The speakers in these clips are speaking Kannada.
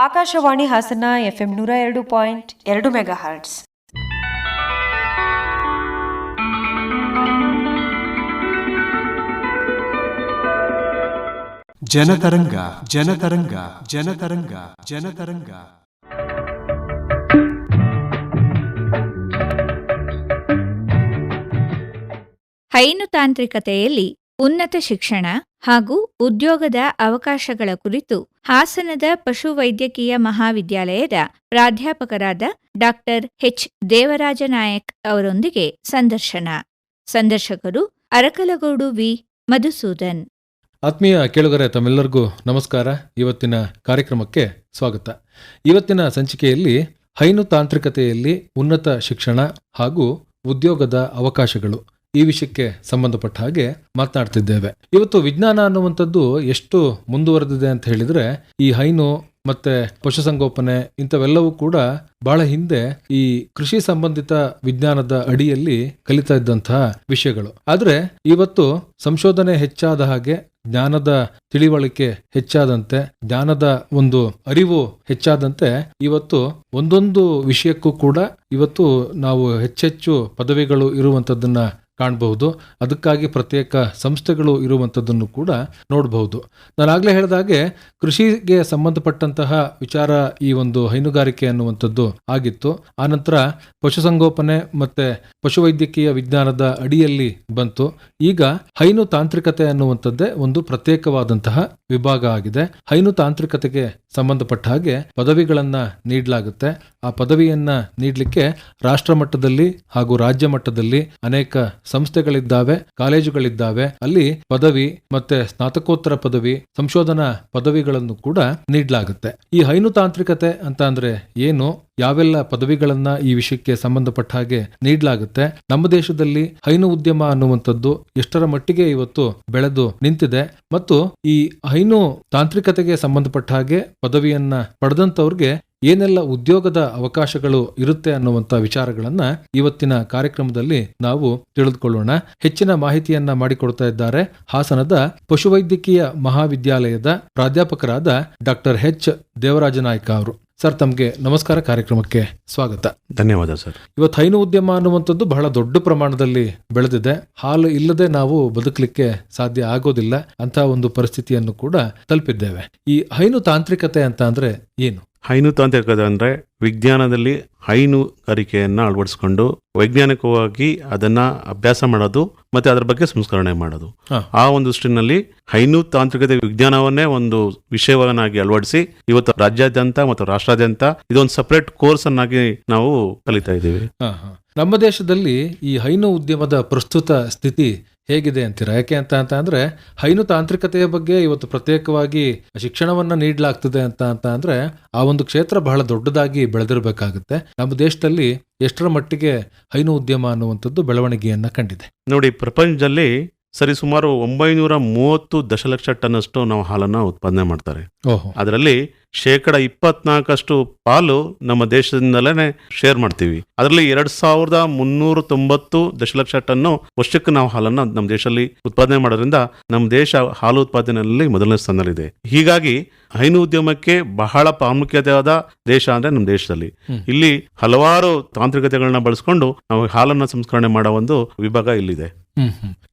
ಆಕಾಶವಾಣಿ ಹಾಸನ ಎಫ್ ಎಂ ನೂರ ಎರಡು ಪಾಯಿಂಟ್ ಎರಡು ಮೆಗಾ ಹರ್ಟ್ಸ್ ಜನತರಂಗ ಜನತರಂಗ ಜನತರಂಗ ಜನತರಂಗ. ಹೈನು ತಾಂತ್ರಿಕತೆಯಲ್ಲಿ ಉನ್ನತ ಶಿಕ್ಷಣ ಹಾಗೂ ಉದ್ಯೋಗದ ಅವಕಾಶಗಳ ಕುರಿತು ಹಾಸನದ ಪಶುವೈದ್ಯಕೀಯ ಮಹಾವಿದ್ಯಾಲಯದ ಪ್ರಾಧ್ಯಾಪಕರಾದ ಡಾಕ್ಟರ್ ಎಚ್. ದೇವರಾಜ ನಾಯಕ್ ಅವರೊಂದಿಗೆ ಸಂದರ್ಶನ. ಸಂದರ್ಶಕರು ಅರಕಲಗೋಡು ವಿ. ಮಧುಸೂದನ್. ಆತ್ಮೀಯ ಕೇಳುಗರೆ ತಮ್ಮೆಲ್ಲರಿಗೂ ನಮಸ್ಕಾರ. ಇವತ್ತಿನ ಕಾರ್ಯಕ್ರಮಕ್ಕೆ ಸ್ವಾಗತ. ಇವತ್ತಿನ ಸಂಚಿಕೆಯಲ್ಲಿ ಹೈನು ತಾಂತ್ರಿಕತೆಯಲ್ಲಿ ಉನ್ನತ ಶಿಕ್ಷಣ ಹಾಗೂ ಉದ್ಯೋಗದ ಅವಕಾಶಗಳು. ಈ ವಿಷಯಕ್ಕೆ ಸಂಬಂಧಪಟ್ಟ ಹಾಗೆ ಮಾತನಾಡ್ತಿದ್ದೇವೆ. ಇವತ್ತು ವಿಜ್ಞಾನ ಅನ್ನುವಂಥದ್ದು ಎಷ್ಟು ಮುಂದುವರೆದಿದೆ ಅಂತ ಹೇಳಿದ್ರೆ, ಈ ಹೈನು ಮತ್ತೆ ಪಶುಸಂಗೋಪನೆ ಇಂಥವೆಲ್ಲವೂ ಕೂಡ ಬಹಳ ಹಿಂದೆ ಈ ಕೃಷಿ ಸಂಬಂಧಿತ ವಿಜ್ಞಾನದ ಅಡಿಯಲ್ಲಿ ಕಲಿತಾ ಇದ್ದಂತಹ ವಿಷಯಗಳು. ಆದರೆ ಇವತ್ತು ಸಂಶೋಧನೆ ಹೆಚ್ಚಾದ ಹಾಗೆ ಜ್ಞಾನದ ತಿಳಿವಳಿಕೆ ಹೆಚ್ಚಾದಂತೆ, ಜ್ಞಾನದ ಒಂದು ಅರಿವು ಹೆಚ್ಚಾದಂತೆ ಇವತ್ತು ಒಂದೊಂದು ವಿಷಯಕ್ಕೂ ಕೂಡ ಇವತ್ತು ನಾವು ಹೆಚ್ಚೆಚ್ಚು ಪದವಿಗಳು ಇರುವಂತದ್ದನ್ನ ಕಾಣಬಹುದು. ಅದಕ್ಕಾಗಿ ಪ್ರತ್ಯೇಕ ಸಂಸ್ಥೆಗಳು ಇರುವಂಥದ್ದನ್ನು ಕೂಡ ನೋಡಬಹುದು. ನಾನು ಆಗಲೇ ಹೇಳಿದಾಗೆ, ಕೃಷಿಗೆ ಸಂಬಂಧಪಟ್ಟಂತಹ ವಿಚಾರ ಈ ಒಂದು ಹೈನುಗಾರಿಕೆ ಅನ್ನುವಂಥದ್ದು ಆಗಿತ್ತು. ಆನಂತರ ಪಶುಸಂಗೋಪನೆ ಮತ್ತು ಪಶುವೈದ್ಯಕೀಯ ವಿಜ್ಞಾನದ ಅಡಿಯಲ್ಲಿ ಬಂತು. ಈಗ ಹೈನು ತಾಂತ್ರಿಕತೆ ಅನ್ನುವಂಥದ್ದೇ ಒಂದು ಪ್ರತ್ಯೇಕವಾದಂತಹ ವಿಭಾಗ ಆಗಿದೆ. ಹೈನು ತಾಂತ್ರಿಕತೆಗೆ ಸಂಬಂಧಪಟ್ಟ ಹಾಗೆ ಪದವಿಗಳನ್ನ ನೀಡಲಾಗುತ್ತೆ. ಆ ಪದವಿಯನ್ನ ನೀಡಲಿಕ್ಕೆ ರಾಷ್ಟ್ರ ಮಟ್ಟದಲ್ಲಿ ಹಾಗೂ ರಾಜ್ಯ ಮಟ್ಟದಲ್ಲಿ ಅನೇಕ ಸಂಸ್ಥೆಗಳಿದ್ದಾವೆ, ಕಾಲೇಜುಗಳಿದ್ದಾವೆ. ಅಲ್ಲಿ ಪದವಿ ಮತ್ತೆ ಸ್ನಾತಕೋತ್ತರ ಪದವಿ, ಸಂಶೋಧನಾ ಪದವಿಗಳನ್ನು ಕೂಡ ನೀಡಲಾಗುತ್ತೆ. ಈ ಹೈನು ತಾಂತ್ರಿಕತೆ ಅಂತ ಏನು? ಯಾವೆಲ್ಲ ಪದವಿಗಳನ್ನ ಈ ವಿಷಯಕ್ಕೆ ಸಂಬಂಧಪಟ್ಟ ಹಾಗೆ ನೀಡಲಾಗುತ್ತೆ. ನಮ್ಮ ದೇಶದಲ್ಲಿ ಹೈನು ಉದ್ಯಮ ಅನ್ನುವಂಥದ್ದು ಎಷ್ಟರ ಮಟ್ಟಿಗೆ ಇವತ್ತು ಬೆಳೆದು ನಿಂತಿದೆ. ಮತ್ತು ಈ ಹೈನು ತಾಂತ್ರಿಕತೆಗೆ ಸಂಬಂಧಪಟ್ಟ ಹಾಗೆ ಪದವಿಯನ್ನ ಪಡೆದಂತವ್ರಿಗೆ ಏನೆಲ್ಲ ಉದ್ಯೋಗದ ಅವಕಾಶಗಳು ಇರುತ್ತೆ ಅನ್ನುವಂತ ವಿಚಾರಗಳನ್ನ ಇವತ್ತಿನ ಕಾರ್ಯಕ್ರಮದಲ್ಲಿ ನಾವು ತಿಳಿದುಕೊಳ್ಳೋಣ. ಹೆಚ್ಚಿನ ಮಾಹಿತಿಯನ್ನ ಮಾಡಿಕೊಡ್ತಾ ಇದ್ದಾರೆ ಹಾಸನದ ಪಶುವೈದ್ಯಕೀಯ ಮಹಾವಿದ್ಯಾಲಯದ ಪ್ರಾಧ್ಯಾಪಕರಾದ ಡಾಕ್ಟರ್ ಎಚ್ ದೇವರಾಜ ನಾಯ್ಕ ಅವರು. ಸರ್ ತಮಗೆ ನಮಸ್ಕಾರ ಕಾರ್ಯಕ್ರಮಕ್ಕೆ ಸ್ವಾಗತ. ಧನ್ಯವಾದ ಸರ್. ಇವತ್ತು ಹೈನು ಉದ್ಯಮ ಅನ್ನುವಂಥದ್ದು ಬಹಳ ದೊಡ್ಡ ಪ್ರಮಾಣದಲ್ಲಿ ಬೆಳೆದಿದೆ. ಹಾಲು ಇಲ್ಲದೆ ನಾವು ಬದುಕಲಿಕ್ಕೆ ಸಾಧ್ಯ ಆಗೋದಿಲ್ಲ ಅಂತ ಒಂದು ಪರಿಸ್ಥಿತಿಯನ್ನು ಕೂಡ ತಲುಪಿದ್ದೇವೆ. ಈ ಹೈನು ತಾಂತ್ರಿಕತೆ ಅಂತ ಅಂದ್ರೆ ಏನು? ಹೈನು ತಾಂತ್ರಿಕತೆ ಅಂದ್ರೆ ವಿಜ್ಞಾನದಲ್ಲಿ ಹೈನುಗಾರಿಕೆಯನ್ನು ಅಳವಡಿಸ್ಕೊಂಡು ವೈಜ್ಞಾನಿಕವಾಗಿ ಅದನ್ನ ಅಭ್ಯಾಸ ಮಾಡೋದು ಮತ್ತೆ ಅದರ ಬಗ್ಗೆ ಸಂಸ್ಕರಣೆ ಮಾಡೋದು. ಆ ಒಂದು ದೃಷ್ಟಿನಲ್ಲಿ ಹೈನು ತಾಂತ್ರಿಕತೆ ವಿಜ್ಞಾನವನ್ನೇ ಒಂದು ವಿಷಯವನ್ನಾಗಿ ಅಳವಡಿಸಿ ಇವತ್ತು ರಾಜ್ಯಾದ್ಯಂತ ಮತ್ತು ರಾಷ್ಟ್ರಾದ್ಯಂತ ಇದೊಂದು ಸಪರೇಟ್ ಕೋರ್ಸ್ ಅನ್ನಾಗಿ ನಾವು ಕಲಿತಾ ಇದ್ದೀವಿ. ನಮ್ಮ ದೇಶದಲ್ಲಿ ಈ ಹೈನು ಉದ್ಯಮದ ಪ್ರಸ್ತುತ ಸ್ಥಿತಿ ಹೇಗಿದೆ ಅಂತೀರಾ? ಯಾಕೆ ಅಂತ ಅಂತ ಅಂದರೆ, ಹೈನು ತಾಂತ್ರಿಕತೆಯ ಬಗ್ಗೆ ಇವತ್ತು ಪ್ರತ್ಯೇಕವಾಗಿ ಶಿಕ್ಷಣವನ್ನು ನೀಡಲಾಗ್ತದೆ ಅಂತ ಅಂತ ಅಂದರೆ, ಆ ಒಂದು ಕ್ಷೇತ್ರ ಬಹಳ ದೊಡ್ಡದಾಗಿ ಬೆಳೆದಿರಬೇಕಾಗುತ್ತೆ. ನಮ್ಮ ದೇಶದಲ್ಲಿ ಎಷ್ಟರ ಮಟ್ಟಿಗೆ ಹೈನು ಉದ್ಯಮ ಅನ್ನುವಂಥದ್ದು ಬೆಳವಣಿಗೆಯನ್ನು ಕಂಡಿದೆ. ನೋಡಿ, ಪ್ರಪಂಚದಲ್ಲಿ ಸರಿ ಸುಮಾರು ಒಂಬೈನೂರ ಮೂವತ್ತು ದಶಲಕ್ಷ ಟನ್ ಅಷ್ಟು ನಾವು ಹಾಲನ್ನ ಉತ್ಪಾದನೆ ಮಾಡ್ತಾರೆ. ಅದರಲ್ಲಿ ಶೇಕಡ ಇಪ್ಪತ್ನಾಲ್ಕಷ್ಟು ಪಾಲು ನಮ್ಮ ದೇಶದಿಂದಲೇ ಶೇರ್ ಮಾಡ್ತೀವಿ. ಅದರಲ್ಲಿ ಎರಡ್ ಸಾವಿರದ ಮುನ್ನೂರ ತೊಂಬತ್ತು ದಶಲಕ್ಷ ಟನ್ನು ವರ್ಷಕ್ಕೆ ನಾವು ಹಾಲನ್ನ ನಮ್ಮ ದೇಶದಲ್ಲಿ ಉತ್ಪಾದನೆ ಮಾಡೋದ್ರಿಂದ ನಮ್ಮ ದೇಶ ಹಾಲು ಉತ್ಪಾದನೆಯಲ್ಲಿ ಮೊದಲನೇ ಸ್ಥಾನದಲ್ಲಿದೆ. ಹೀಗಾಗಿ ಹೈನು ಉದ್ಯಮಕ್ಕೆ ಬಹಳ ಪ್ರಾಮುಖ್ಯತೆಯಾದ ದೇಶ ಅಂದ್ರೆ ನಮ್ಮ ದೇಶದಲ್ಲಿ. ಇಲ್ಲಿ ಹಲವಾರು ತಾಂತ್ರಿಕತೆಗಳನ್ನ ಬಳಸ್ಕೊಂಡು ನಾವು ಹಾಲನ್ನ ಸಂಸ್ಕರಣೆ ಮಾಡೋ ಒಂದು ವಿಭಾಗ ಇಲ್ಲಿದೆ.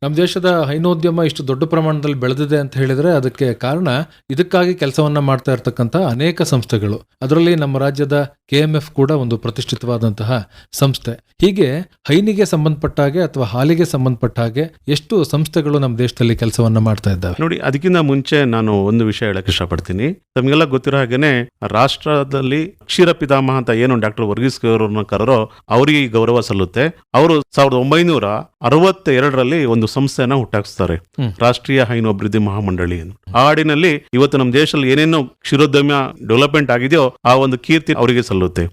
ನಮ್ಮ ದೇಶದ ಹೈನೋದ್ಯಮ ಇಷ್ಟು ದೊಡ್ಡ ಪ್ರಮಾಣದಲ್ಲಿ ಬೆಳೆದಿದೆ ಅಂತ ಹೇಳಿದ್ರೆ ಅದಕ್ಕೆ ಕಾರಣ ಇದಕ್ಕಾಗಿ ಕೆಲಸವನ್ನ ಮಾಡ್ತಾ ಇರತಕ್ಕಂತಹ ಅನೇಕ ಸಂಸ್ಥೆಗಳು. ಅದರಲ್ಲಿ ನಮ್ಮ ರಾಜ್ಯದ ಕೆ ಕೂಡ ಒಂದು ಪ್ರತಿಷ್ಠಿತವಾದಂತಹ ಸಂಸ್ಥೆ. ಹೀಗೆ ಹೈನಿಗೆ ಸಂಬಂಧಪಟ್ಟ ಹಾಗೆ ಅಥವಾ ಹಾಲಿಗೆ ಸಂಬಂಧಪಟ್ಟ ಹಾಗೆ ಎಷ್ಟು ಸಂಸ್ಥೆಗಳು ನಮ್ಮ ದೇಶದಲ್ಲಿ ಕೆಲಸವನ್ನ ಮಾಡ್ತಾ ಇದ್ದಾವೆ? ನೋಡಿ, ಅದಕ್ಕಿಂತ ಮುಂಚೆ ನಾನು ಒಂದು ವಿಷಯ ಹೇಳಕ್ ಇಷ್ಟಪಡ್ತೀನಿ. ತಮಗೆಲ್ಲ ಗೊತ್ತಿರೋ ಹಾಗೇನೆ ರಾಷ್ಟ್ರದಲ್ಲಿ ಕ್ಷೀರ ಪಿತಾಮಹ ಅಂತ ಏನು ಡಾಕ್ಟರ್ ವರ್ಗೀಸ್ ಕರೋ ಅವರಿಗೆ ಗೌರವ ಸಲ್ಲುತ್ತೆ. ಅವರು ಸಾವಿರದ ಒಂಬೈನೂರ ಅರವತ್ತ ಎರಡರಲ್ಲಿ ಒಂದು ಸಂಸ್ಥೆಯನ್ನ ಹುಟ್ಟಾಕ್ಸ್ತಾರೆ. ರಾಷ್ಟ್ರೀಯ ಹೈನು ಅಭಿವೃದ್ಧಿ ಮಹಾಮಂಡಳಿ. ಆ ಹಾಡಿನಲ್ಲಿ ಇವತ್ತು ನಮ್ಮ ದೇಶದಲ್ಲಿ ಏನೇನೋ ಕ್ಷೀರೋದ್ಯಮ ಡೆವಲಪ್ಮೆಂಟ್ ಆಗಿದೆಯೋ ಆ ಒಂದು ಕೀರ್ತಿ ಅವರಿಗೆ ಸಲ್ಲುತ್ತೆ.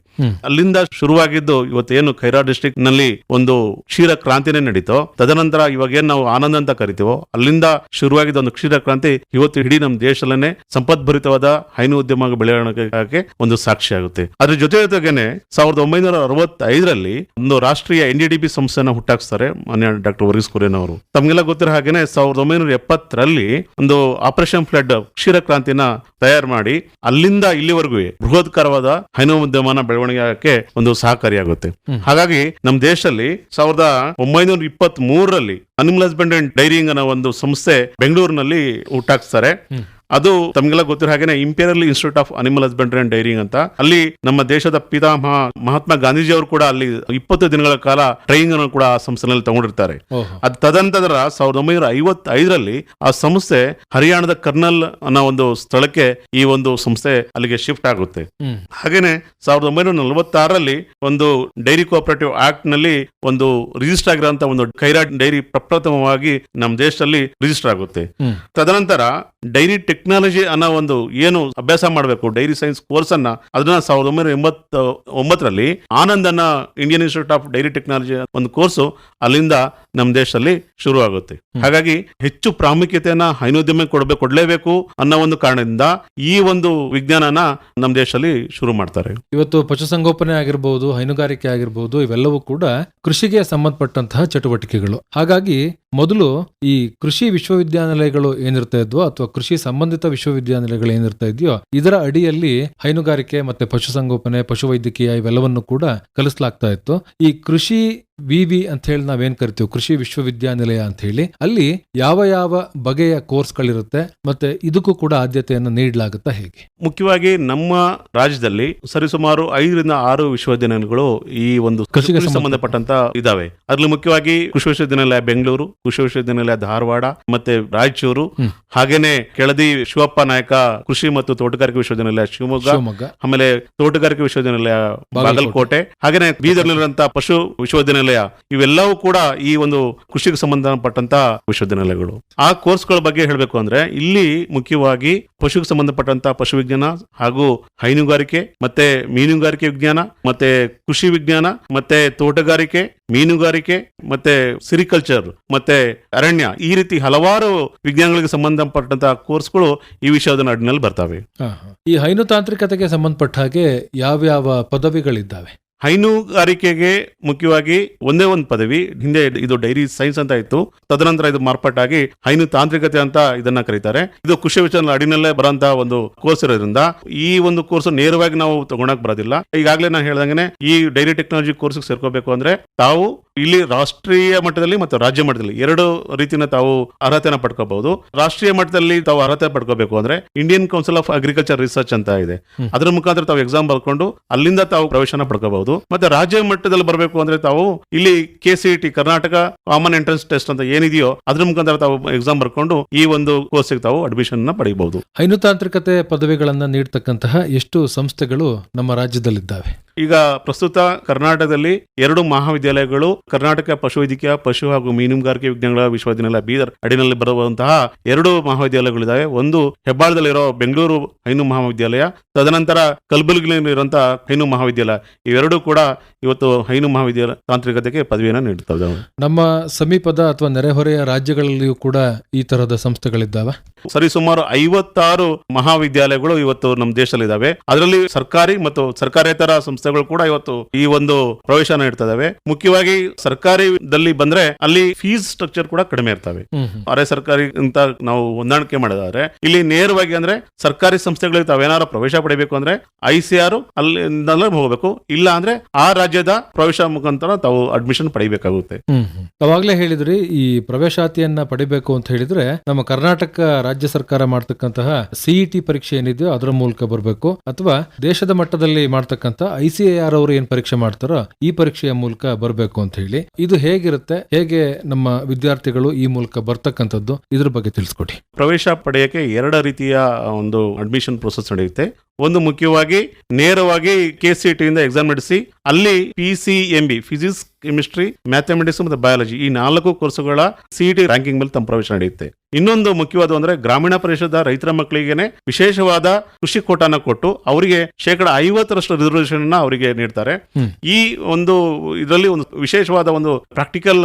ಅಲ್ಲಿಂದ ಶುರುವಾಗಿದ್ದು ಇವತ್ತು ಏನು ಖೈರಾ ಡಿಸ್ಟಿಕ್ನಲ್ಲಿ ಒಂದು ಕ್ಷೀರ ಕ್ರಾಂತಿನೇ ನಡೀತೋ ತದನಂತರ ಇವಾಗ ಏನ್ ನಾವು ಆನಂದ ಅಂತ ಕರಿತೀವೋ ಅಲ್ಲಿಂದ ಶುರುವಾಗಿದ್ದ ಒಂದು ಕ್ಷೀರ ಕ್ರಾಂತಿ ಇವತ್ತು ಇಡೀ ನಮ್ಮ ದೇಶದಲ್ಲೇ ಸಂಪದ್ಭರಿತವಾದ ಹೈನು ಉದ್ಯಮ ಬೆಳವಣಿಗೆ ಒಂದು ಸಾಕ್ಷಿ ಆಗುತ್ತೆ. ಅದ್ರ ಜೊತೆ ಜೊತೆಗೇನೆ ಸಾವಿರದ ಒಂಬೈನೂರ ಅರವತ್ತೈದರಲ್ಲಿ ಒಂದು ರಾಷ್ಟ್ರೀಯ ಎನ್ ಡಿ ಡಿ ಬಿ ಸಂಸ್ಥೆನ ಹುಟ್ಟಾಕ್ಸ್ತಾರೆ ಮಾನ್ಯ ಡಾಕ್ಟರ್ ಲೂಯಿಸ್ ಕುರಿಯನ್ ಅವರು ತಮಗೆಲ್ಲ ಗೊತ್ತಿರೋ ಹಾಗೇನೆ ಸಾವಿರದ ಒಂಬೈನೂರ ಎಪ್ಪತ್ತರಲ್ಲಿ ಒಂದು ಆಪರೇಷನ್ ಫ್ಲಡ್ ಕ್ಷೀರ ಕ್ರಾಂತಿನ ತಯಾರು ಮಾಡಿ ಅಲ್ಲಿಂದ ಇಲ್ಲಿವರೆಗೂ ಬೃಹತ್ಕರವಾದ ಹೈನೋದ್ಯಮನ ಬೆಳವಣಿಗೆ ಆಗಕ್ಕೆ ಒಂದು ಸಹಕಾರಿಯಾಗುತ್ತೆ. ಹಾಗಾಗಿ ನಮ್ಮ ದೇಶದಲ್ಲಿ ಸಾವಿರದ ಒಂಬೈನೂರ ಇಪ್ಪತ್ತ್ ಮೂರರಲ್ಲಿ ಅನಿಮಲ್ ಹಸ್ಬೆಂಡ್ ಅಂಡ್ ಡೈರಿಂಗ್ ಅನ್ನೋ ಒಂದು ಸಂಸ್ಥೆ ಬೆಂಗಳೂರಿನಲ್ಲಿ ಹುಟ್ಟಾಕ್ಸ್ತಾರೆ. ಅದು ತಮಗೆಲ್ಲ ಗೊತ್ತಿರೋ ಹಾಗೆ imperial institute of animal husbandry and dairying ಅಂತ. ಅಲ್ಲಿ ನಮ್ಮ ದೇಶದ ಪಿತಾಮಹ ಮಹಾತ್ಮ ಗಾಂಧೀಜಿ ಅವರು ಕೂಡ ಅಲ್ಲಿ ಇಪ್ಪತ್ತು ದಿನಗಳ ಕಾಲ ಟ್ರೈನಿಂಗ್ ಅನ್ನು ಕೂಡ ಆ ಸಂಸ್ಥೆನಲ್ಲಿ ತಗೊಂಡಿರ್ತಾರೆ. ಅದ್ ತದನಂತರ ಸಾವಿರದ ಒಂಬೈನೂರ ಐವತ್ತೈದರಲ್ಲಿ ಆ ಸಂಸ್ಥೆ ಹರಿಯಾಣದ ಕರ್ನಲ್ ಅನ್ನೋ ಒಂದು ಸ್ಥಳಕ್ಕೆ ಈ ಒಂದು ಸಂಸ್ಥೆ ಅಲ್ಲಿಗೆ ಶಿಫ್ಟ್ ಆಗುತ್ತೆ. ಹಾಗೇನೆ ಸಾವಿರದ ಒಂಬೈನೂರ ನಲವತ್ತಾರರಲ್ಲಿ ಒಂದು ಡೈರಿ ಕೋಆಪರೇಟಿವ್ ಆಕ್ಟ್ನಲ್ಲಿ ಒಂದು ರಿಜಿಸ್ಟರ್ ಆಗಿರುವಂತ ಒಂದು ಕೈರಾಟ್ ಡೈರಿ ಪ್ರಪ್ರಥಮವಾಗಿ ನಮ್ಮ ದೇಶದಲ್ಲಿ ರಿಜಿಸ್ಟರ್ ಆಗುತ್ತೆ. ತದನಂತರ ಡೈರಿ ಟೆಕ್ನಾಲಜಿ ಅನ್ನೋ ಒಂದು ಏನು ಅಭ್ಯಾಸ ಮಾಡಬೇಕು ಡೈರಿ ಸೈನ್ಸ್ ಕೋರ್ಸ್ ಅನ್ನ ಅದನ್ನ ಸಾವಿರದ ಒಂಬೈನೂರ ಎಂಬತ್ತ ಒಂಬತ್ತರಲ್ಲಿ ಆನಂದ್ ಅನ್ನ Indian institute of dairy technology ಒಂದು ಕೋರ್ಸು ಅಲ್ಲಿಂದ ನಮ್ಮ ದೇಶದಲ್ಲಿ ಶುರು ಆಗುತ್ತೆ. ಹಾಗಾಗಿ ಹೆಚ್ಚು ಪ್ರಾಮುಖ್ಯತೆಯನ್ನ ಹೈನೋದ್ಯಮ ಕೊಡಬೇಕು ಕೊಡ್ಲೇಬೇಕು ಅನ್ನೋ ಒಂದು ಕಾರಣದಿಂದ ಈ ಒಂದು ವಿಜ್ಞಾನನ ನಮ್ಮ ದೇಶದಲ್ಲಿ ಶುರು ಮಾಡ್ತಾರೆ. ಇವತ್ತು ಪಶುಸಂಗೋಪನೆ ಆಗಿರಬಹುದು ಹೈನುಗಾರಿಕೆ ಆಗಿರಬಹುದು ಇವೆಲ್ಲವೂ ಕೂಡ ಕೃಷಿಗೆ ಸಂಬಂಧಪಟ್ಟಂತಹ ಚಟುವಟಿಕೆಗಳು. ಹಾಗಾಗಿ ಮೊದಲು ಈ ಕೃಷಿ ವಿಶ್ವವಿದ್ಯಾನಿಲಯಗಳು ಏನಿರ್ತಾ ಇದ್ವೋ ಅಥವಾ ಕೃಷಿ ಸಂಬಂಧಿತ ವಿಶ್ವವಿದ್ಯಾನಿಲಯಗಳು ಏನಿರ್ತಾ ಇದೆಯೋ, ಇದರ ಅಡಿಯಲ್ಲಿ ಹೈನುಗಾರಿಕೆ ಮತ್ತೆ ಪಶುಸಂಗೋಪನೆ, ಪಶುವೈದ್ಯಕೀಯ ಇವೆಲ್ಲವನ್ನು ಕೂಡ ಕಲಿಸಲಾಗ್ತಾ ಇತ್ತು. ಈ ಕೃಷಿ ವಿವಿ ಅಂತ ಹೇಳಿ ನಾವೇನ್ ಕರಿತೀವಿ? ಕೃಷಿ ವಿಶ್ವವಿದ್ಯಾನಿಲಯ ಅಂತ ಹೇಳಿ. ಅಲ್ಲಿ ಯಾವ ಯಾವ ಬಗೆಯ ಕೋರ್ಸ್ಗಳಿರುತ್ತೆ ಮತ್ತೆ ಇದಕ್ಕೂ ಕೂಡ ಆದ್ಯತೆಯನ್ನು ನೀಡಲಾಗುತ್ತಾ ಹೇಗೆ? ಮುಖ್ಯವಾಗಿ ನಮ್ಮ ರಾಜ್ಯದಲ್ಲಿ ಸರಿಸುಮಾರು ಐದರಿಂದ ಆರು ವಿಶ್ವವಿದ್ಯಾನಿಲಯಗಳು ಈ ಒಂದು ಕೃಷಿಗೆ ಸಂಬಂಧಪಟ್ಟಂತ ಇದಾವೆ. ಅದ್ರಲ್ಲಿ ಮುಖ್ಯವಾಗಿ ಕೃಷಿ ವಿಶ್ವವಿದ್ಯಾನಿಲಯ ಬೆಂಗಳೂರು ಕೃಷಿ ವಿಶ್ವವಿದ್ಯಾನಿಲಯ ಧಾರವಾಡ ಮತ್ತೆ ರಾಯಚೂರು. ಹಾಗೇನೆ ಕೆಳದಿ ಶಿವಪ್ಪ ನಾಯಕ ಕೃಷಿ ಮತ್ತು ತೋಟಗಾರಿಕೆ ವಿಶ್ವವಿದ್ಯಾನಿಲಯ ಶಿವಮೊಗ್ಗ. ಆಮೇಲೆ ತೋಟಗಾರಿಕೆ ವಿಶ್ವವಿದ್ಯಾನಿಲಯ ಬಾಗಲಕೋಟೆ. ಹಾಗೇನೆ ಬೀದರ್ನಲ್ಲಿರುವಂತ ಪಶು ವಿಶ್ವವಿದ್ಯಾನಿಲಯ ಇವೆಲ್ಲವೂ ಕೂಡ ಈ ಒಂದು ಕೃಷಿಗೆ ಸಂಬಂಧಪಟ್ಟಂತ ವಿಶ್ವವಿದ್ಯಾನಿಲಯಗಳು ಆ ಕೋರ್ಸ್ಗಳ ಬಗ್ಗೆ ಹೇಳಬೇಕು ಅಂದ್ರೆ, ಇಲ್ಲಿ ಮುಖ್ಯವಾಗಿ ಪಶುಗೆ ಸಂಬಂಧಪಟ್ಟಂತ ಪಶು ವಿಜ್ಞಾನ ಹಾಗೂ ಹೈನುಗಾರಿಕೆ, ಮತ್ತೆ ಮೀನುಗಾರಿಕೆ ವಿಜ್ಞಾನ, ಮತ್ತೆ ಕೃಷಿ ವಿಜ್ಞಾನ, ಮತ್ತೆ ತೋಟಗಾರಿಕೆ, ಮೀನುಗಾರಿಕೆ, ಮತ್ತೆ ಸಿರಿಕಲ್ಚರ್, ಮತ್ತೆ ಅರಣ್ಯ, ಈ ರೀತಿ ಹಲವಾರು ವಿಜ್ಞಾನಗಳಿಗೆ ಸಂಬಂಧಪಟ್ಟಂತ ಕೋರ್ಸ್ಗಳು ಈ ವಿಷಯದ ಅಡಿನಲ್ಲಿ ಬರ್ತವೆ. ಈ ಹೈನು ತಾಂತ್ರಿಕತೆಗೆ ಸಂಬಂಧಪಟ್ಟ ಹಾಗೆ ಯಾವ್ಯಾವ ಪದವಿಗಳಿದ್ದಾವೆ? ಹೈನುಗಾರಿಕೆಗೆ ಮುಖ್ಯವಾಗಿ ಒಂದೇ ಒಂದು ಪದವಿ. ಹಿಂದೆ ಇದು ಡೈರಿ ಸೈನ್ಸ್ ಅಂತ ಇತ್ತು. ತದನಂತರ ಇದು ಮಾರ್ಪಾಟಾಗಿ ಹೈನು ತಾಂತ್ರಿಕತೆ ಅಂತ ಇದನ್ನ ಕರೀತಾರೆ. ಇದು ಕೃಷಿ ವಿಚಾರ ಅಡಿನಲ್ಲೇ ಬರಂತ ಒಂದು ಕೋರ್ಸ್ ಇರೋದ್ರಿಂದ ಈ ಒಂದು ಕೋರ್ಸ್ ನೇರವಾಗಿ ನಾವು ತಗೊಳಕ್ ಬರೋದಿಲ್ಲ. ಈಗಾಗಲೇ ನಾನು ಹೇಳ್ದಂಗೆ ಈ ಡೈರಿ ಟೆಕ್ನಾಲಜಿ ಕೋರ್ಸ್ ಸೇರ್ಕೋಬೇಕು ಅಂದ್ರೆ ತಾವು ಇಲ್ಲಿ ರಾಷ್ಟ್ರೀಯ ಮಟ್ಟದಲ್ಲಿ ಮತ್ತು ರಾಜ್ಯ ಮಟ್ಟದಲ್ಲಿ ಎರಡು ರೀತಿನ ತಾವು ಅರ್ಹತೆನ ಪಡ್ಕೋಬಹುದು. ರಾಷ್ಟ್ರೀಯ ಮಟ್ಟದಲ್ಲಿ ತಾವು ಅರ್ಹತೆ ಪಡ್ಕೋಬೇಕು ಅಂದ್ರೆ Indian council of agriculture research ಅಂತ ಇದೆ. ಅದರ ಮುಖಾಂತರ ತಾವು ಎಕ್ಸಾಮ್ ಬರ್ಕೊಂಡು ಅಲ್ಲಿಂದ ತಾವು ಪ್ರವೇಶನ ಪಡ್ಕೋಬಹುದು. ಮತ್ತೆ ರಾಜ್ಯ ಮಟ್ಟದಲ್ಲಿ ಬರಬೇಕು ಅಂದ್ರೆ ತಾವು ಇಲ್ಲಿ K C T Karnataka common entrance test ಅಂತ ಏನಿದೆಯೋ ಅದ್ರ ಮುಖಾಂತರ ತಾವು ಎಕ್ಸಾಮ್ ಬರ್ಕೊಂಡು ಈ ಒಂದು ಕೋರ್ಸ್ಗೆ ತಾವು ಅಡ್ಮಿಷನ್ನ ಹೈನು ತಾಂತ್ರಿಕತೆ ಪದವಿಗಳನ್ನ ನೀಡತಕ್ಕಂತಹ ಎಷ್ಟು ಸಂಸ್ಥೆಗಳು ನಮ್ಮ ರಾಜ್ಯದಲ್ಲಿದ್ದಾವೆ? ಈಗ ಪ್ರಸ್ತುತ ಕರ್ನಾಟಕದಲ್ಲಿ ಎರಡು ಮಹಾವಿದ್ಯಾಲಯಗಳು ಕರ್ನಾಟಕ ಪಶುವೈದ್ಯಕೀಯ ಪಶು ಹಾಗೂ ಮೀನುಗಾರಿಕೆ ವಿಜ್ಞಾನಗಳ ವಿಶ್ವವಿದ್ಯಾಲಯ ಬೀದರ್ ಅಡಿನಲ್ಲಿ ಬರುವಂತಹ ಎರಡು ಮಹಾವಿದ್ಯಾಲಯಗಳಿದ್ದಾವೆ ಒಂದು ಹೆಬ್ಬಾಳದಲ್ಲಿರೋ ಬೆಂಗಳೂರು ಹೈನು ಮಹಾವಿದ್ಯಾಲಯ ತದನಂತರ ಕಲಬುರಗಿಯಲ್ಲಿರುವಂತಹ ಹೈನು ಮಹಾವಿದ್ಯಾಲಯ. ಇವೆರಡೂ ಕೂಡ ಇವತ್ತು ಹೈನು ಮಹಾವಿದ್ಯಾಲಯ ತಾಂತ್ರಿಕತೆಗೆ ಪದವಿಯನ್ನು ನೀಡುತ್ತವೆ ನಮ್ಮ ಸಮೀಪದ ಅಥವಾ ನೆರೆಹೊರೆಯ ರಾಜ್ಯಗಳಲ್ಲಿಯೂ ಕೂಡ ಈ ತರಹದ ಸಂಸ್ಥೆಗಳಿದ್ದಾವೆ? ಸರಿಸುಮಾರು ಐವತ್ತಾರು ಮಹಾವಿದ್ಯಾಲಯಗಳು ಇವತ್ತು ನಮ್ಮ ದೇಶದಲ್ಲಿದ್ದಾವೆ ಅದರಲ್ಲಿ ಸರ್ಕಾರಿ ಮತ್ತು ಸರ್ಕಾರೇತರ ಸಂಸ್ಥೆಗಳು ಕೂಡ ಇವತ್ತು ಈ ಒಂದು ಪ್ರವೇಶನ ನೀಡ್ತಿದ್ದಾವೆ ಮುಖ್ಯವಾಗಿ ಸರ್ಕಾರಿದಲ್ಲಿ ಬಂದ್ರೆ ಅಲ್ಲಿ ಫೀಸ್ ಸ್ಟ್ರಕ್ಚರ್ ಕೂಡ ಕಡಿಮೆ ಇರ್ತವೆ. ಅರೆ ಸರ್ಕಾರಿ ಅಂತ ನಾವು ಹೊಂದಾಣಿಕೆ ಮಾಡಿದ್ರೆ ಇಲ್ಲಿ ನೇರವಾಗಿ ಅಂದ್ರೆ ಸರ್ಕಾರಿ ಸಂಸ್ಥೆಗಳಿಗೆ ತಾವೇನಾರು ಪ್ರವೇಶ ಪಡಿಬೇಕು ಅಂದ್ರೆ ಐ ಸಿ ಆರ್ ಅಲ್ಲಿಂದಲೇ ಹೋಗಬೇಕು. ಇಲ್ಲ ಅಂದ್ರೆ ಆ ರಾಜ್ಯದ ಪ್ರವೇಶ ಮುಖಾಂತರ ತಾವು ಅಡ್ಮಿಷನ್ ಪಡಿಬೇಕಾಗುತ್ತೆ. ಅವಾಗಲೇ. ಹೇಳಿದ್ರಿ ಈ ಪ್ರವೇಶಾತಿಯನ್ನ ಪಡಿಬೇಕು ಅಂತ ಹೇಳಿದ್ರೆ ನಮ್ಮ ಕರ್ನಾಟಕ ರಾಜ್ಯ ಸರ್ಕಾರ ಮಾಡ್ತಕ್ಕಂತಹ ಸಿಇಟಿ ಪರೀಕ್ಷೆ ಏನಿದೆಯೋ ಅದರ ಮೂಲಕ ಬರಬೇಕು. ಅಥವಾ ದೇಶದ ಮಟ್ಟದಲ್ಲಿ ಮಾಡ್ತಕ್ಕಂತ ಐ ಸಿ ಎ ಅವರು ಏನ್ ಪರೀಕ್ಷೆ ಮಾಡ್ತಾರೋ ಈ ಪರೀಕ್ಷೆಯ ಮೂಲಕ ಬರಬೇಕು ಅಂತ ಹೇಳಿ. ಇದು ಹೇಗಿರುತ್ತೆ? ಹೇಗೆ ನಮ್ಮ ವಿದ್ಯಾರ್ಥಿಗಳು ಈ ಮೂಲಕ ಬರ್ತಕ್ಕಂಥದ್ದು? ಇದ್ರ ಬಗ್ಗೆ ತಿಳಿಸ್ಕೊಡಿ. ಪ್ರವೇಶ ಪಡೆಯಕ್ಕೆ ಎರಡು ರೀತಿಯ ಒಂದು ಅಡ್ಮಿಷನ್ ಪ್ರೊಸೆಸ್ ನಡೆಯುತ್ತೆ. ಒಂದು ಮುಖ್ಯವಾಗಿ ನೇರವಾಗಿ ಕೆ ಸಿ ಟಿಯಿಂದ ಎಕ್ಸಾಮ್ ನಡೆಸಿ, ಅಲ್ಲಿ P C M B physics chemistry mathematics ಮತ್ತು ಬಯಾಲಜಿ ಈ ನಾಲ್ಕು ಕೋರ್ಸುಗಳ ಸಿಇಟಿ ರ್ಯಾಂಕಿಂಗ್ ಮೇಲೆ ತಮ್ಮ ಪ್ರವೇಶ ನಡೆಯುತ್ತೆ. ಇನ್ನೊಂದು ಮುಖ್ಯವಾದ ಅಂದ್ರೆ ಗ್ರಾಮೀಣ ಪ್ರದೇಶದ ರೈತರ ಮಕ್ಕಳಿಗೆ ವಿಶೇಷವಾದ ಕೃಷಿ ಕೋಟಾನ ಕೊಟ್ಟು ಅವರಿಗೆ ಶೇಕಡ ಐವತ್ತರಷ್ಟು ರಿಸರ್ವೇಶನ್ ಅವರಿಗೆ ನೀಡ್ತಾರೆ. ಈ ಒಂದು ಇದರಲ್ಲಿ ಒಂದು ವಿಶೇಷವಾದ ಒಂದು ಪ್ರಾಕ್ಟಿಕಲ್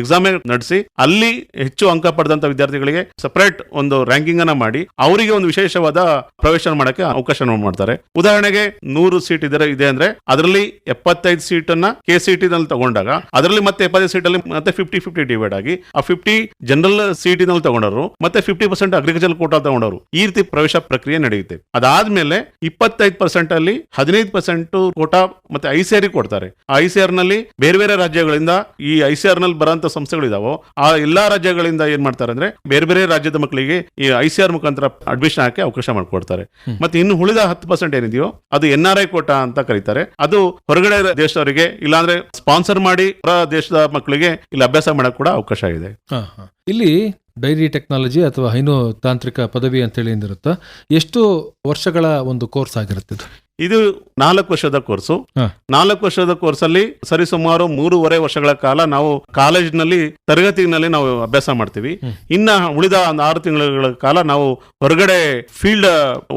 ಎಕ್ಸಾಮ್ ನಡೆಸಿ ಅಲ್ಲಿ ಹೆಚ್ಚು ಅಂಕ ಪಡೆದಂತ ವಿದ್ಯಾರ್ಥಿಗಳಿಗೆ ಸಪರೇಟ್ ಒಂದು ರ್ಯಾಂಕಿಂಗ್ ಅನ್ನ ಮಾಡಿ ಅವರಿಗೆ ಒಂದು ವಿಶೇಷವಾದ ಪ್ರವೇಶ ಮಾಡಕ್ಕೆ ಅವಕಾಶ ಮಾಡ್ತಾರೆ. ಉದಾಹರಣೆಗೆ ನೂರು ಸೀಟ್ ಇದ್ರೆ ಇದೆ ಅಂದ್ರೆ ಅದರಲ್ಲಿ ಎಪ್ಪತ್ತೈದು ಸೀಟ್ ಅನ್ನ ಕೆ ಸಿ ಟಿ ನಲ್ಲಿ ತಗೊಂಡಾಗ ಅದರಲ್ಲಿ ಮತ್ತೆ ಎಪ್ಪತ್ತೈದು ಸೀಟ್ ಅಲ್ಲಿ ಮತ್ತೆ ಫಿಫ್ಟಿ ಫಿಫ್ಟಿ ಡಿವೈಡ್ ಆಗಿ ಆ ಫಿಫ್ಟಿ ಜನರಲ್ ಸೀಟ್ನಲ್ಲಿ ತಗೊಂಡರು ಮತ್ತೆ ಫಿಫ್ಟಿ ಪರ್ಸೆಂಟ್ ಅಗ್ರಿಕಲ್ಚರ್ ಕೋಟಾ ತಗೊಂಡರು. ಈ ರೀತಿ ಪ್ರವೇಶ ಪ್ರಕ್ರಿಯೆ ನಡೆಯುತ್ತೆ. ಅದಾದ್ಮೇಲೆ ಇಪ್ಪತ್ತೈದು ಪರ್ಸೆಂಟ್ ಅಲ್ಲಿ ಹದಿನೈದು ಪರ್ಸೆಂಟ್ ಕೋಟಾ ಮತ್ತೆ ಐಸಿಆರ್ ಕೊಡ್ತಾರೆ. ಆ ಐ ಸಿ ಆರ್ನಲ್ಲಿ ಬೇರೆ ಬೇರೆ ರಾಜ್ಯಗಳಿಂದ ಈ ಐ ಸಿ ಆರ್ನಲ್ಲಿ ಬರುವಂತ ಸಂಸ್ಥೆಗಳಿದಾವೋ ಆ ಎಲ್ಲಾ ರಾಜ್ಯಗಳಿಂದ ಏನ್ ಮಾಡ್ತಾರೆ ಅಂದ್ರೆ ಬೇರೆ ಬೇರೆ ರಾಜ್ಯದ ಮಕ್ಕಳಿಗೆ ಈ ಐ ಸಿ ಆರ್ ಮುಖಾಂತರ ಅಡ್ಮಿಷನ್ ಹಾಕಿ ಅವಕಾಶ ಮಾಡಿಕೊಡ್ತಾರೆ. ಮತ್ತೆ ಇನ್ನು ಉಳಿದ ಹತ್ತು ಪರ್ಸೆಂಟ್ ಏನಿದೆಯೋ ಅದು ಎನ್ ಆರ್ ಐ ಕೋಟಾ ಅಂತ ಕರೀತಾರೆ. ಅದು ಹೊರಗಡೆ ದೇಶದವರಿಗೆ ಇಲ್ಲಾಂದ್ರೆ ಸ್ಪಾನ್ಸರ್ ಮಾಡಿ ಹೊರ ದೇಶದ ಮಕ್ಕಳಿಗೆ ಇಲ್ಲಿ ಅಭ್ಯಾಸ ಮಾಡಕ್ ಕೂಡ ಅವಕಾಶ ಇದೆ. ಇಲ್ಲಿ ಡೈರಿ ಟೆಕ್ನಾಲಜಿ ಅಥವಾ ಹೈನು ತಾಂತ್ರಿಕ ಪದವಿ ಅಂತೇಳಿ ಎಂದಿರುತ್ತೆ ಎಷ್ಟು ವರ್ಷಗಳ ಒಂದು ಕೋರ್ಸ್ ಆಗಿರುತ್ತೆ ಇದು ನಾಲ್ಕು ವರ್ಷದ ಕೋರ್ಸು. ನಾಲ್ಕು ವರ್ಷದ ಕೋರ್ಸ್ ಅಲ್ಲಿ ಸರಿಸುಮಾರು ಮೂರುವರೆ ವರ್ಷಗಳ ಕಾಲ ನಾವು ಕಾಲೇಜಿನಲ್ಲಿ ತರಗತಿನಲ್ಲಿ ನಾವು ಅಭ್ಯಾಸ ಮಾಡ್ತೀವಿ. ಇನ್ನ ಉಳಿದ ಒಂದು ಆರು ತಿಂಗಳ ಕಾಲ ನಾವು ಹೊರಗಡೆ ಫೀಲ್ಡ್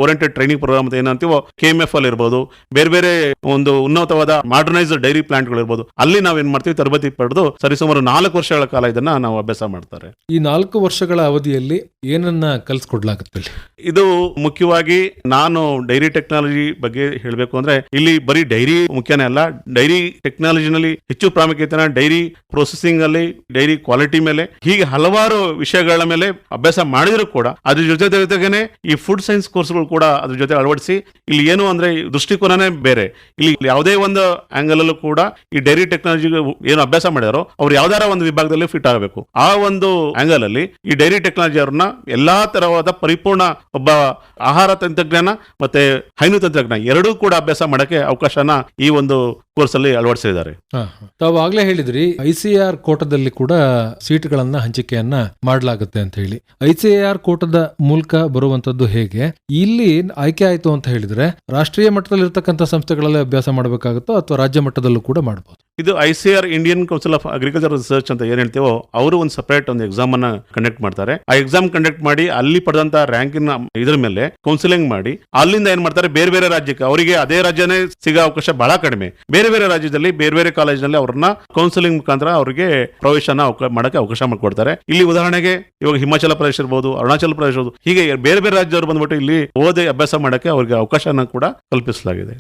ಓರಿಯೆಂಟೆಡ್ ಟ್ರೈನಿಂಗ್ ಪ್ರೋಗ್ರಾಮ್ ಅಂತ ಏನಂತೀವೋ ಕೆ ಎಂ ಎಫ್ ಅಲ್ಲಿ ಇರ್ಬೋದು. ಬೇರೆ ಬೇರೆ ಒಂದು ಉನ್ನತವಾದ ಮಾಡರ್ನೈಸ್ಡ್ ಡೈರಿ ಪ್ಲಾಂಟ್ಗಳು ಇರ್ಬೋದು. ಅಲ್ಲಿ ಏನ್ ಮಾಡ್ತೀವಿ ತರಬೇತಿ ಪಡೆದು ಸರಿಸುಮಾರು ನಾಲ್ಕು ವರ್ಷಗಳ ಕಾಲ ಇದನ್ನ ನಾವು ಅಭ್ಯಾಸ ಮಾಡ್ತಾರೆ. ಈ ನಾಲ್ಕು ವರ್ಷಗಳ ಅವಧಿಯಲ್ಲಿ ಏನನ್ನ ಕಲಿಸ್ಕೊಡ್ಲಾಗುತ್ತೆ ಇದು ಮುಖ್ಯವಾಗಿ ನಾನು ಡೈರಿ ಟೆಕ್ನಾಲಜಿ ಬಗ್ಗೆ ಹೇಳಬೇಕು ಅಂದ್ರೆ ಇಲ್ಲಿ ಬರೀ ಡೈರಿ ಮುಖ್ಯನೇ ಅಲ್ಲ, ಡೈರಿ ಟೆಕ್ನಾಲಜಿನಲ್ಲಿ ಹೆಚ್ಚು ಪ್ರಾಮುಖ್ಯತೆನ ಡೈರಿ ಪ್ರೊಸೆಸಿಂಗ್ ಅಲ್ಲಿ, ಡೈರಿ ಕ್ವಾಲಿಟಿ ಮೇಲೆ, ಹೀಗೆ ಹಲವಾರು ವಿಷಯಗಳ ಮೇಲೆ ಅಭ್ಯಾಸ ಮಾಡಿದ್ರು ಕೂಡ ಅದ್ರ ಜೊತೆ ಜೊತೆಗೇನೆ ಈ ಫುಡ್ ಸೈನ್ಸ್ ಕೋರ್ಸ್ಗಳು ಕೂಡ ಅದ್ರ ಜೊತೆ ಅಳವಡಿಸಿ, ಇಲ್ಲಿ ಏನು ಅಂದ್ರೆ ದೃಷ್ಟಿಕೋನನೇ ಬೇರೆ. ಇಲ್ಲಿ ಯಾವುದೇ ಒಂದು ಆಂಗಲ್ ಅಲ್ಲೂ ಕೂಡ ಈ ಡೈರಿ ಟೆಕ್ನಾಲಜಿ ಏನು ಅಭ್ಯಾಸ ಮಾಡಿದಾರೋ, ಅವ್ರು ಯಾವ್ದಾರ ಒಂದು ವಿಭಾಗದಲ್ಲಿ ಫಿಟ್ ಆಗಬೇಕು. ಆ ಒಂದು ಆಂಗಲ್ ಅಲ್ಲಿ ಈ ಡೈರಿ ಟೆಕ್ನಾಲಜಿ ಅವ್ರನ್ನ ಎಲ್ಲಾ ತರವಾದ ಪರಿಪೂರ್ಣ ಒಬ್ಬ ಆಹಾರ ತಂತ್ರಜ್ಞಾನ ಮತ್ತೆ ಹೈನು ತಂತ್ರಜ್ಞಾನ, ಎರಡೂ ಕೂಡ ಅಭ್ಯಾಸ ಮಾಡಕ್ಕೆ ಅವಕಾಶನ ಈ ಒಂದು ಕೋರ್ಸ್ ಅಲ್ಲಿ ಅಳವಡಿಸಿದ್ದಾರೆ. ತಾವು ಆಗ್ಲೇ ಹೇಳಿದ್ರಿ ಐ ಸಿ ಆರ್ ಕೋಟದಲ್ಲಿ ಕೂಡ ಸೀಟ್ಗಳನ್ನ ಹಂಚಿಕೆಯನ್ನ ಮಾಡಲಾಗುತ್ತೆ ಅಂತ ಹೇಳಿ. ಐ ಸಿ ಆರ್ ಕೋಟದ ಮೂಲಕ ಬರುವಂತದ್ದು ಹೇಗೆ? ಇಲ್ಲಿ ಆಯ್ಕೆ ಆಯ್ತು ಅಂತ ಹೇಳಿದ್ರೆ ರಾಷ್ಟ್ರೀಯ ಮಟ್ಟದಲ್ಲಿ ಇರತಕ್ಕಂಥ ಸಂಸ್ಥೆಗಳಲ್ಲಿ ಅಭ್ಯಾಸ ಮಾಡಬೇಕಾಗುತ್ತೋ ಅಥವಾ ರಾಜ್ಯ ಮಟ್ಟದಲ್ಲೂ ಕೂಡ ಮಾಡಬಹುದು ಇದು I C R Indian council of agriculture research ಅಂತ ಏನ್ ಹೇಳ್ತೀವೋ ಅವರು ಒಂದು ಸಪರೇಟ್ ಒಂದು ಎಕ್ಸಾಮ್ ಅನ್ನ ಕಂಡಕ್ಟ್ ಮಾಡ್ತಾರೆ. ಆ ಎಕ್ಸಾಮ್ ಕಂಡಕ್ಟ್ ಮಾಡಿ ಅಲ್ಲಿ ಪಡೆದಂತ ರ್ಯಾಂಕಿನ ಇದ್ರ ಮೇಲೆ ಕೌನ್ಸಿಲಿಂಗ್ ಮಾಡಿ ಅಲ್ಲಿಂದ ಏನ್ ಮಾಡ್ತಾರೆ ಬೇರೆ ಬೇರೆ ರಾಜ್ಯಕ್ಕೆ ಅವರಿಗೆ ಅದೇ ರಾಜ್ಯನೇ ಸಿಗೋ ಅವಕಾಶ ಬಹಳ ಕಡಿಮೆ. ಬೇರೆ ಬೇರೆ ರಾಜ್ಯದಲ್ಲಿ ಬೇರೆ ಬೇರೆ ಕಾಲೇಜಿನಲ್ಲಿ ಅವ್ರನ್ನ ಕೌನ್ಸಿಲಿಂಗ್ ಮುಖಾಂತರ ಅವರಿಗೆ ಪ್ರವೇಶನ ಮಾಡಕ್ಕೆ ಅವಕಾಶ ಮಾಡಿಕೊಡ್ತಾರೆ ಇಲ್ಲಿ ಉದಾಹರಣೆಗೆ ಇವಾಗ ಹಿಮಾಚಲ ಪ್ರದೇಶ ಇರ್ಬೋದು ಅರುಣಾಚಲ ಪ್ರದೇಶ ಇರ್ಬೋದು ಹೀಗೆ ಬೇರೆ ಬೇರೆ ರಾಜ್ಯದವರು ಬಂದ್ಬಿಟ್ಟು ಇಲ್ಲಿ ಓದಿ ಅಭ್ಯಾಸ ಮಾಡಕ್ಕೆ ಅವರಿಗೆ ಅವಕಾಶನ ಕೂಡ ಕಲ್ಪಿಸಲಾಗಿದೆ.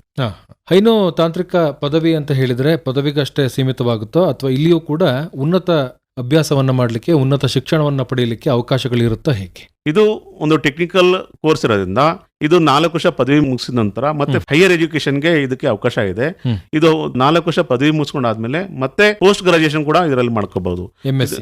ಹೈನು ತಾಂತ್ರಿಕ ಪದವಿ ಅಂತ ಹೇಳಿದ್ರೆ ಪದವಿಗಷ್ಟೇ ಸೀಮಿತವಾಗುತ್ತೋ ಅಥವಾ ಇಲ್ಲಿಯೂ ಕೂಡ ಉನ್ನತ ಅಭ್ಯಾಸವನ್ನ ಮಾಡಲಿಕ್ಕೆ ಉನ್ನತ ಶಿಕ್ಷಣವನ್ನ ಪಡೆಯಲಿಕ್ಕೆ ಅವಕಾಶಗಳಿರುತ್ತೋ ಹೇಗೆ ಇದು ಒಂದು ಟೆಕ್ನಿಕಲ್ ಕೋರ್ಸ್ ಇರೋದ್ರಿಂದ ಇದು ನಾಲ್ಕು ವರ್ಷ ಪದವಿ ಮುಗಿಸಿದ ನಂತರ ಮತ್ತೆ ಹೈಯರ್ ಎಜುಕೇಶನ್ಗೆ ಇದಕ್ಕೆ ಅವಕಾಶ ಇದೆ. ಇದು ನಾಲ್ಕು ವರ್ಷ ಪದವಿ ಮುಗಿಸ್ಕೊಂಡಾದ್ಮೇಲೆ ಮತ್ತೆ ಪೋಸ್ಟ್ ಗ್ರಾಜುಯೇಷನ್ ಕೂಡ ಇದರಲ್ಲಿ ಮಾಡ್ಕೋಬಹುದು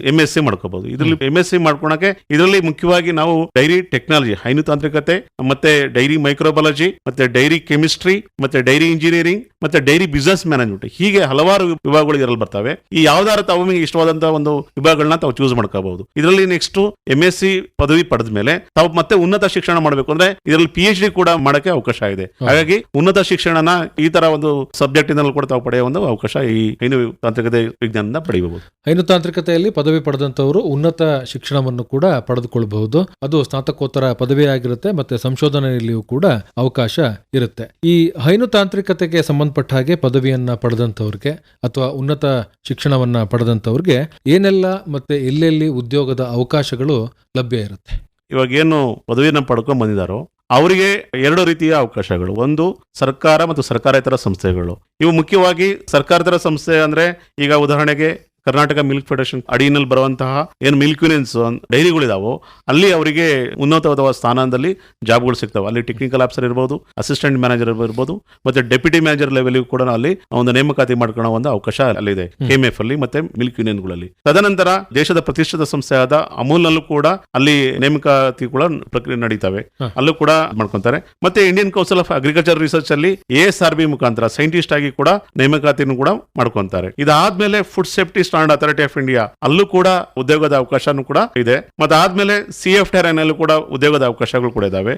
ಎಂ ಎಸ್ ಸಿ ಮಾಡ್ಕೋಬಹುದು ಇದರಲ್ಲಿ ಎಂ ಎಸ್ ಸಿ ಮಾಡ್ಕೊಳಕ್ಕೆ ಇದರಲ್ಲಿ ಮುಖ್ಯವಾಗಿ ನಾವು ಡೈರಿ ಟೆಕ್ನಾಲಜಿ ಹೈನು ತಾಂತ್ರಿಕತೆ ಮತ್ತೆ ಡೈರಿ ಮೈಕ್ರೋಬಾಲಜಿ ಮತ್ತೆ ಡೈರಿ ಕೆಮಿಸ್ಟ್ರಿ ಮತ್ತೆ ಡೈರಿ ಇಂಜಿನಿಯರಿಂಗ್ ಮತ್ತೆ ಡೈರಿ ಬಿಸ್ನೆಸ್ ಮ್ಯಾನೇಜ್ಮೆಂಟ್. ಹೀಗೆ ಹಲವಾರು ವಿಭಾಗಗಳು ಇದರಲ್ಲಿ ಬರ್ತವೆ. ಈ ಯಾವ್ದಾರ ತಾವು ಇಷ್ಟವಾದಂತಹ ಒಂದು ವಿಭಾಗಗಳನ್ನ ತಾವು ಚೂಸ್ ಮಾಡ್ಕೋಬಹುದು. ಇದರಲ್ಲಿ ನೆಕ್ಸ್ಟ್ ಎಂ ಎಸ್ ಸಿ ಪದವಿ ಪಡೆದ ಮೇಲೆ ತಾವು ಮತ್ತೆ ಉನ್ನತ ಶಿಕ್ಷಣ ಮಾಡಬೇಕು ಅಂದ್ರೆ ಇದರಲ್ಲಿ ಪಿ ಎಚ್ ಡಿ ಕೂಡ ಮಾಡಕ್ಕೆ ಅವಕಾಶ ಇದೆ. ಹಾಗಾಗಿ ಉನ್ನತ ಶಿಕ್ಷಣನ ಈ ತರ ಒಂದು ಸಬ್ಜೆಕ್ಟ್ ಇಂದಲೂ ಕೂಡ ತಾವು ಪಡೆಯುವ ಒಂದು ಅವಕಾಶ ಈ ಹೈನು ತಾಂತ್ರಿಕತೆ ವಿಜ್ಞಾನದಿಂದ ಪಡೆಯಬಹುದು. ಹೈನು ತಾಂತ್ರಿಕತೆಯಲ್ಲಿ ಪದವಿ ಪಡೆದಂತವರು ಉನ್ನತ ಶಿಕ್ಷಣವನ್ನು ಕೂಡ ಪಡೆದುಕೊಳ್ಳಬಹುದು ಅದು ಸ್ನಾತಕೋತ್ತರ ಪದವಿ ಆಗಿರುತ್ತೆ ಮತ್ತೆ ಸಂಶೋಧನೆಯಲ್ಲಿಯೂ ಕೂಡ ಅವಕಾಶ ಇರುತ್ತೆ. ಈ ಹೈನು ತಾಂತ್ರಿಕತೆಗೆ ಸಂಬಂಧಪಟ್ಟ ಹಾಗೆ ಪದವಿಯನ್ನು ಪಡೆದಂಥವ್ರಿಗೆ ಅಥವಾ ಉನ್ನತ ಶಿಕ್ಷಣವನ್ನು ಪಡೆದಂಥವ್ರಿಗೆ ಏನೆಲ್ಲ ಮತ್ತೆ ಎಲ್ಲೆಲ್ಲಿ ಉದ್ಯೋಗದ ಅವಕಾಶಗಳು ಲಭ್ಯ ಇರುತ್ತೆ? ಇವಾಗ ಏನು ಪದವಿಯನ್ನು ಪಡ್ಕೊಂಡ್ ಬಂದಿದ್ದಾರೋ ಅವರಿಗೆ ಎರಡು ರೀತಿಯ ಅವಕಾಶಗಳು. ಒಂದು ಸರ್ಕಾರ ಮತ್ತು ಸರ್ಕಾರೇತರ ಸಂಸ್ಥೆಗಳು. ಇವು ಮುಖ್ಯವಾಗಿ ಸರ್ಕಾರೇತರ ಸಂಸ್ಥೆ ಅಂದ್ರೆ ಈಗ ಉದಾಹರಣೆಗೆ ಕರ್ನಾಟಕ ಮಿಲ್ಕ್ ಫೆಡರೇಷನ್ ಅಡಿನಲ್ಲಿ ಬರುವಂತಹ ಏನು ಮಿಲ್ಕ್ ಯೂನಿಯನ್ಸ್ ಡೈರಿಗಳಿದಾವೋ ಅಲ್ಲಿ ಅವರಿಗೆ ಉನ್ನತವಾದ ಸ್ಥಾನದಲ್ಲಿ ಜಾಬ್ಗಳು ಸಿಗ್ತವೆ. ಅಲ್ಲಿ ಟೆಕ್ನಿಕಲ್ ಆಫೀಸರ್ ಇರ್ಬೋದು ಅಸಿಸ್ಟೆಂಟ್ ಮ್ಯಾನೇಜರ್ ಇರ್ಬೋದು ಮತ್ತೆ ಡೆಪ್ಯೂಟಿ ಮ್ಯಾನೇಜರ್ ಲೆವೆಲ್ಗೂ ಕೂಡ ಅಲ್ಲಿ ಒಂದು ನೇಮಕಾತಿ ಮಾಡ್ಕೊಳ್ಳೋ ಒಂದು ಅವಕಾಶ ಅಲ್ಲಿದೆ. ಕೆಎಂಎಫ್ ಅಲ್ಲಿ ಮತ್ತೆ ಮಿಲ್ಕ್ ಯೂನಿಯನ್ಗಳಲ್ಲಿ ತದನಂತರ ದೇಶದ ಪ್ರತಿಷ್ಠಿತ ಸಂಸ್ಥೆಯಾದ ಅಮೂಲ್ನಲ್ಲೂ ಕೂಡ ಅಲ್ಲಿ ನೇಮಕಾತಿ ಕೂಡ ಪ್ರಕ್ರಿಯೆ ನಡೀತವೆ. ಅಲ್ಲೂ ಕೂಡ ಮಾಡ್ಕೊಂತಾರೆ. ಮತ್ತೆ Indian council of agriculture research ಅಲ್ಲಿ ಎ ಎಸ್ ಆರ್ ಬಿ ಮುಖಾಂತರ ಸೈಂಟಿಸ್ಟ್ ಆಗಿ ಕೂಡ ನೇಮಕಾತಿಯನ್ನು ಕೂಡ ಮಾಡ್ಕೊಂತಾರೆ. ಇದಾದ್ಮೇಲೆ food safety standard authority of India ಅಲ್ಲೂ ಕೂಡ ಉದ್ಯೋಗದ ಅವಕಾಶನೂ ಕೂಡ ಇದೆ. ಮತ್ತೆ ಆದ್ಮೇಲೆ ಸಿ ಎಫ್ ನಲ್ಲೂ ಕೂಡ ಉದ್ಯೋಗದ ಅವಕಾಶಗಳು ಕೂಡ ಇದಾವೆ.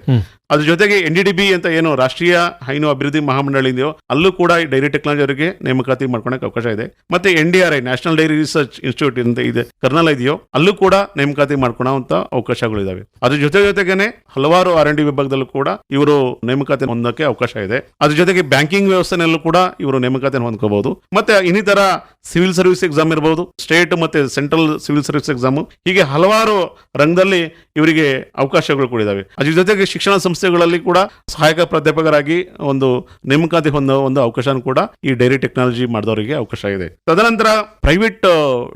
ಅದ್ರ ಜೊತೆಗೆ ಎನ್ ಡಿ ಬಿ ಅಂತ ಏನು ರಾಷ್ಟ್ರೀಯ ಹೈನು ಅಭಿವೃದ್ಧಿ ಮಹಾಮಂಡಳಿ ಇದೆಯೋ ಅಲ್ಲೂ ಕೂಡ ಡೈರಿ ಟೆಕ್ನಾಲಜಿ ಅವರಿಗೆ ನೇಮಕಾತಿ ಮಾಡ್ಕೊಳಕ್ಕೆ ಅವಕಾಶ ಇದೆ. ಮತ್ತೆ N D R I national dairy research institute ಅಂತ ಇದೆ ಕರ್ನಲ್ ಇದೆಯೋ ಅಲ್ಲೂ ಕೂಡ ನೇಮಕಾತಿ ಮಾಡ್ಕೊಳ್ಳೋಂತ ಅವಕಾಶಗಳು ಇದಾವೆ. ಅದ್ರ ಜೊತೆ ಜೊತೆಗೇನೆ ಹಲವಾರು ಆರ್ ಎನ್ ಡಿ ವಿಭಾಗದಲ್ಲೂ ಕೂಡ ಇವರು ನೇಮಕಾತಿ ಹೊಂದಕ್ಕೆ ಅವಕಾಶ ಇದೆ. ಅದ್ರ ಜೊತೆಗೆ ಬ್ಯಾಂಕಿಂಗ್ ವ್ಯವಸ್ಥೆನಲ್ಲೂ ಕೂಡ ಇವರು ನೇಮಕಾತಿ ಹೊಂದ್ಕೋಬಹುದು ಮತ್ತೆ ಇನ್ನಿತರ ಸಿವಿಲ್ ಸರ್ವಿಸ್ ಎಕ್ಸಾಮ್ ಇರಬಹುದು. ಸ್ಟೇಟ್ ಮತ್ತೆ ಸೆಂಟ್ರಲ್ ಸಿವಿಲ್ ಸರ್ವಿಸ್ ಎಕ್ಸಾಮ್ ಹೀಗೆ ಹಲವಾರು ರಂಗದಲ್ಲಿ ಇವರಿಗೆ ಅವಕಾಶಗಳು ಕೂಡ ಇದಾವೆ. ಅದ್ರ ಜೊತೆಗೆ ಶಿಕ್ಷಣ ಸಂಸ್ಥೆಗಳಲ್ಲಿ ಕೂಡ ಸಹಾಯಕ ಪ್ರಾಧ್ಯಾಪಕರಾಗಿ ಒಂದು ನೇಮಕಾತಿ ಹೊಂದೋ ಒಂದು ಅವಕಾಶ ಕೂಡ ಈ ಡೈರಿ ಟೆಕ್ನಾಲಜಿ ಮಾಡಿದವರಿಗೆ ಅವಕಾಶ ಇದೆ. ತದನಂತರ ಪ್ರೈವೇಟ್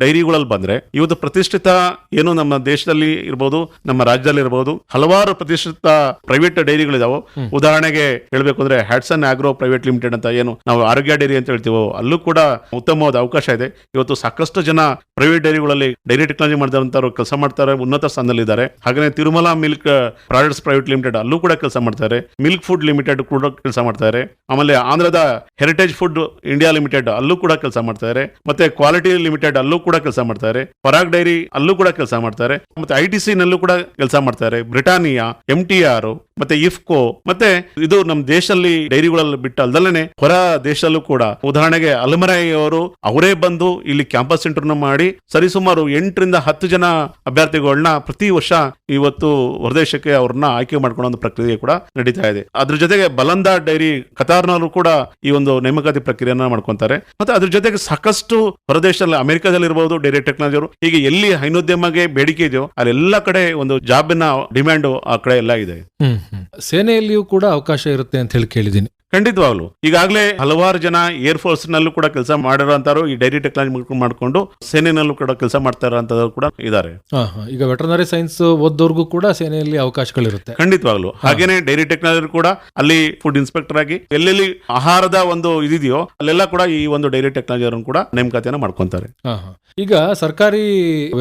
ಡೈರಿಗಳಲ್ಲಿ ಬಂದ್ರೆ ಇವತ್ತು ಪ್ರತಿಷ್ಠಿತ ಏನು ನಮ್ಮ ದೇಶದಲ್ಲಿ ಇರಬಹುದು ನಮ್ಮ ರಾಜ್ಯದಲ್ಲಿ ಇರಬಹುದು ಹಲವಾರು ಪ್ರತಿಷ್ಠಿತ ಪ್ರೈವೇಟ್ ಡೈರಿಗಳಿದಾವೆ ಉದಾಹರಣೆಗೆ ಹೇಳಬೇಕು ಅಂದ್ರೆ ಹ್ಯಾಟ್ಸನ್ ಆಗ್ರೋ ಪ್ರೈವೇಟ್ ಲಿಮಿಟೆಡ್ ಅಂತ ಏನು ನಾವು ಆರೋಗ್ಯ ಡೈರಿ ಅಂತ ಹೇಳ್ತೀವೋ ಅಲ್ಲೂ ಕೂಡ ಉತ್ತಮವಾದ ಅವಕಾಶ ಇದೆ. ಇವತ್ತು ಸಾಕಷ್ಟು ಜನ ಪ್ರೈವೇಟ್ ಡೈರಿಗಳಲ್ಲಿ ಡೈರಿ ಟೆಕ್ನಾಲಜಿ ಮಾಡಿದಂತವರು ಕೆಲಸ ಮಾಡ್ತಾರೆ ಉನ್ನತ ಸ್ಥಾನದಲ್ಲಿದ್ದಾರೆ. ಹಾಗೆ Tirumala milk products private limited ಅಲ್ಲೂ ಕೂಡ ಕೆಲಸ ಮಾಡ್ತಾರೆ. ಮಿಲ್ಕ್ ಫುಡ್ ಲಿಮಿಟೆಡ್ ಕೂಡ ಕೆಲಸ ಮಾಡ್ತಾರೆ. ಆಮೇಲೆ ಆಂಧ್ರದ ಹೆರಿಟೇಜ್ ಫುಡ್ ಇಂಡಿಯಾ ಲಿಮಿಟೆಡ್ ಅಲ್ಲೂ ಕೂಡ ಕೆಲಸ ಮಾಡ್ತಾರೆ. ಮತ್ತೆ ಕ್ವಾಲಿಟಿ ಲಿಮಿಟೆಡ್ ಅಲ್ಲೂ ಕೂಡ ಕೆಲಸ ಮಾಡ್ತಾರೆ. ಪರಾಗ್ ಡೈರಿ ಅಲ್ಲೂ ಕೂಡ ಕೆಲಸ ಮಾಡ್ತಾರೆ. ಮತ್ತೆ ಐ ಟಿ ನಲ್ಲೂ ಕೂಡ ಕೆಲಸ ಮಾಡ್ತಾರೆ. ಬ್ರಿಟಾನಿಯಾ, ಎಂ ಟಿ ಆರ್, ಮತ್ತೆ ಇಫ್ಕೋ, ಮತ್ತೆ ಇದು ನಮ್ಮ ದೇಶದಲ್ಲಿ ಡೈರಿಗಳಲ್ಲಿ ಬಿಟ್ಟ ಅಲ್ದಲ್ಲೇ ಹೊರ ದೇಶದಲ್ಲೂ ಕೂಡ. ಉದಾಹರಣೆಗೆ ಅಲಮರಾಯಿ ಅವರು, ಅವರೇ ಬಂದು ಇಲ್ಲಿ ಕ್ಯಾಂಪಸ್ ಸೆಂಟರ್ ಮಾಡಿ ಸರಿಸುಮಾರು ಎಂಟರಿಂದ ಹತ್ತು ಜನ ಅಭ್ಯರ್ಥಿಗಳನ್ನ ಪ್ರತಿ ವರ್ಷ ಇವತ್ತು ಹೊರದೇಶಕ್ಕೆ ಅವ್ರನ್ನ ಆಯ್ಕೆ ಮಾಡ್ಕೊಳ್ಳೋ ಒಂದು ಪ್ರಕ್ರಿಯೆ ಕೂಡ ನಡೀತಾ ಇದೆ. ಅದ್ರ ಜೊತೆಗೆ ಬಲಂದ ಡೈರಿ ಕತಾರ್ನಲ್ಲೂ ಕೂಡ ಈ ಒಂದು ನೇಮಕಾತಿ ಪ್ರಕ್ರಿಯೆಯನ್ನ ಮಾಡ್ಕೊಂತಾರೆ. ಮತ್ತೆ ಅದ್ರ ಜೊತೆಗೆ ಸಾಕಷ್ಟು ಹೊರದೇಶದಲ್ಲಿ ಅಮೆರಿಕದಲ್ಲಿ ಇರಬಹುದು ಡೈರಿ ಟೆಕ್ನಾಲಜಿ ಅವರು ಹೀಗೆ ಎಲ್ಲಿ ಹೈನೋದ್ಯಮಗೆ ಬೇಡಿಕೆ ಇದೆಯೋ ಅಲ್ಲೆಲ್ಲ ಕಡೆ ಒಂದು ಜಾಬಿನ ಡಿಮ್ಯಾಂಡ್ ಆ ಕಡೆ ಎಲ್ಲ ಇದೆ. ಸೇನೆಯಲ್ಲಿಯೂ ಕೂಡ ಅವಕಾಶ ಇರುತ್ತೆ ಅಂತ ಹೇಳಿ ಕೇಳಿದ್ದೀನಿ. ಖಂಡಿತವಾಗ್ಲು. ಈಗಾಗಲೇ ಹಲವಾರು ಜನ ಏರ್ ಫೋರ್ಸ್ ನಲ್ಲೂ ಕೂಡ ಕೆಲಸ ಮಾಡಿರೋಂಥವ್ರು ಈ ಡೈರಿ ಟೆಕ್ನಾಲಜಿ ಮಾಡ್ಕೊಂಡು ಸೇನೆನಲ್ಲೂ ಕೂಡ ಕೆಲಸ ಮಾಡ್ತಾ ಇರೋಂಥವ್ರು ಕೂಡ ಇದ್ದಾರೆ ಈಗ ವೆಟರ್ನರಿ ಸೈನ್ಸ್ ಓದೋರ್ಗೂ ಕೂಡ ಸೇನೆಯಲ್ಲಿ ಅವಕಾಶಗಳಿರುತ್ತೆ. ಖಂಡಿತವಾಗ್ಲು. ಹಾಗೇನೆ ಡೈರಿ ಟೆಕ್ನಾಲಜಿ ಕೂಡ ಅಲ್ಲಿ ಫುಡ್ ಇನ್ಸ್ಪೆಕ್ಟರ್ ಆಗಿ ಎಲ್ಲೆಲ್ಲಿ ಆಹಾರದ ಒಂದು ಇದಿದೆಯೋ ಅಲ್ಲೆಲ್ಲ ಕೂಡ ಈ ಒಂದು ಡೈರಿ ಟೆಕ್ನಾಲಜಿ ಕೂಡ ನೇಮಕಾತಿಯನ್ನು ಮಾಡ್ಕೊಂತಾರೆ. ಈಗ ಸರ್ಕಾರಿ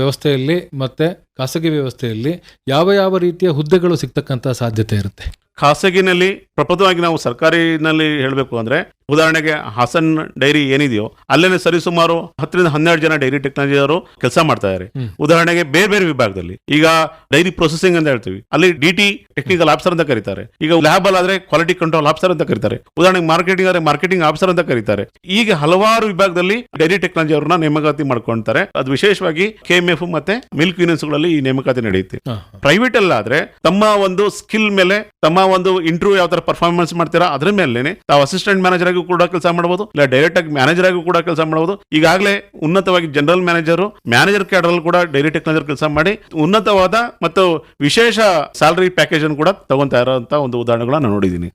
ವ್ಯವಸ್ಥೆಯಲ್ಲಿ ಮತ್ತೆ ಖಾಸಗಿ ವ್ಯವಸ್ಥೆಯಲ್ಲಿ ಯಾವ ಯಾವ ರೀತಿಯ ಹುದ್ದೆಗಳು ಸಿಗ್ತಕ್ಕಂತ ಸಾಧ್ಯತೆ ಇರುತ್ತೆ? ಖಾಸಗಿನಲ್ಲಿ ಪ್ರಪ್ರಥಮವಾಗಿ ನಾವು ಸರ್ಕಾರಿನಲ್ಲಿ ಹೇಳಬೇಕು ಅಂದ್ರೆ ಉದಾಹರಣೆಗೆ ಹಾಸನ್ ಡೈರಿ ಏನಿದೆಯೋ ಅಲ್ಲೇನೆ ಸರಿಸುಮಾರು ಹತ್ತರಿಂದ ಹನ್ನೆರಡು ಜನ ಡೈರಿ ಟೆಕ್ನಾಲಜಿ ಅವರು ಕೆಲಸ ಮಾಡ್ತಾ ಇದ್ದಾರೆ ಉದಾಹರಣೆಗೆ ಬೇರೆ ಬೇರೆ ವಿಭಾಗದಲ್ಲಿ ಈಗ ಡೈರಿ ಪ್ರೊಸೆಸಿಂಗ್ ಅಂತ ಹೇಳ್ತೀವಿ. ಅಲ್ಲಿ ಡಿ ಟಿ ಟೆಕ್ನಿಕಲ್ ಆಫೀಸರ್ ಅಂತ ಕರೀತಾರೆ. ಈಗ ಲ್ಯಾಬ್ ಅಲ್ಲಿ ಆದ್ರೆ ಕ್ವಾಲಿಟಿ ಕಂಟ್ರೋಲ್ ಆಫೀಸರ್ ಅಂತ ಕರೀತಾರೆ. ಉದಾಹರಣೆಗೆ ಮಾರ್ಕೆಟಿಂಗ್ ಆದ್ರೆ ಮಾರ್ಕೆಟಿಂಗ್ ಆಫೀಸರ್ ಅಂತ ಕರೀತಾರೆ. ಈಗ ಹಲವಾರು ವಿಭಾಗದಲ್ಲಿ ಡೈರಿ ಟೆಕ್ನಾಲಜಿ ಅವ್ರನ್ನ ನೇಮಕಾತಿ ಮಾಡ್ಕೊಂತಾರೆ. ಅದು ವಿಶೇಷವಾಗಿ ಕೆ ಎಂ ಎಫ್ ಮತ್ತೆ ಮಿಲ್ಕ್ ಯೂನಿಯನ್ಸ್ಗಳಲ್ಲಿ ಈ ನೇಮಕಾತಿ ನಡೆಯುತ್ತೆ. ಪ್ರೈವೇಟ್ ಅಲ್ಲಾದ್ರೆ ತಮ್ಮ ಒಂದು ಸ್ಕಿಲ್ ಮೇಲೆ ತಮ್ಮ ಒಂದು ಇಂಟರ್ವ್ಯೂ ಯಾವ ತರ ಪರ್ಫಾರ್ಮೆನ್ಸ್ ಮಾಡ್ತೀರಾ ಅದ್ರ ಮೇಲೆ ತಾವು ಅಸಿಸ್ಟೆಂಟ್ ಮ್ಯಾನೇಜರ್ ಆಗಿ ಕೂಡ ಕೆಲಸ ಮಾಡಬಹುದು ಇಲ್ಲ ಡೈರೆಕ್ಟ್ ಆಗಿ ಮ್ಯಾನೇಜರ್ ಆಗಿ ಕೂಡ ಕೆಲಸ ಮಾಡಬಹುದು ಈಗಾಗಲೇ ಉನ್ನತವಾಗಿ ಜನರಲ್ ಮ್ಯಾನೇಜರ್ ಮ್ಯಾನೇಜರ್ ಕ್ಯಾಡರ್ ಕೂಡ ಡೈರೆಕ್ಟ್ ಮ್ಯಾನೇಜರ್ ಕೆಲಸ ಮಾಡಿ ಉನ್ನತವಾದ ಮತ್ತು ವಿಶೇಷ ಸ್ಯಾಲರಿ ಪ್ಯಾಕೇಜ್ ಅನ್ನು ಕೂಡ ತಗೊಂತಾ ಇರೋಂತ ಒಂದು ಉದಾಹರಣೆಗಳನ್ನ ನೋಡಿದೀನಿ.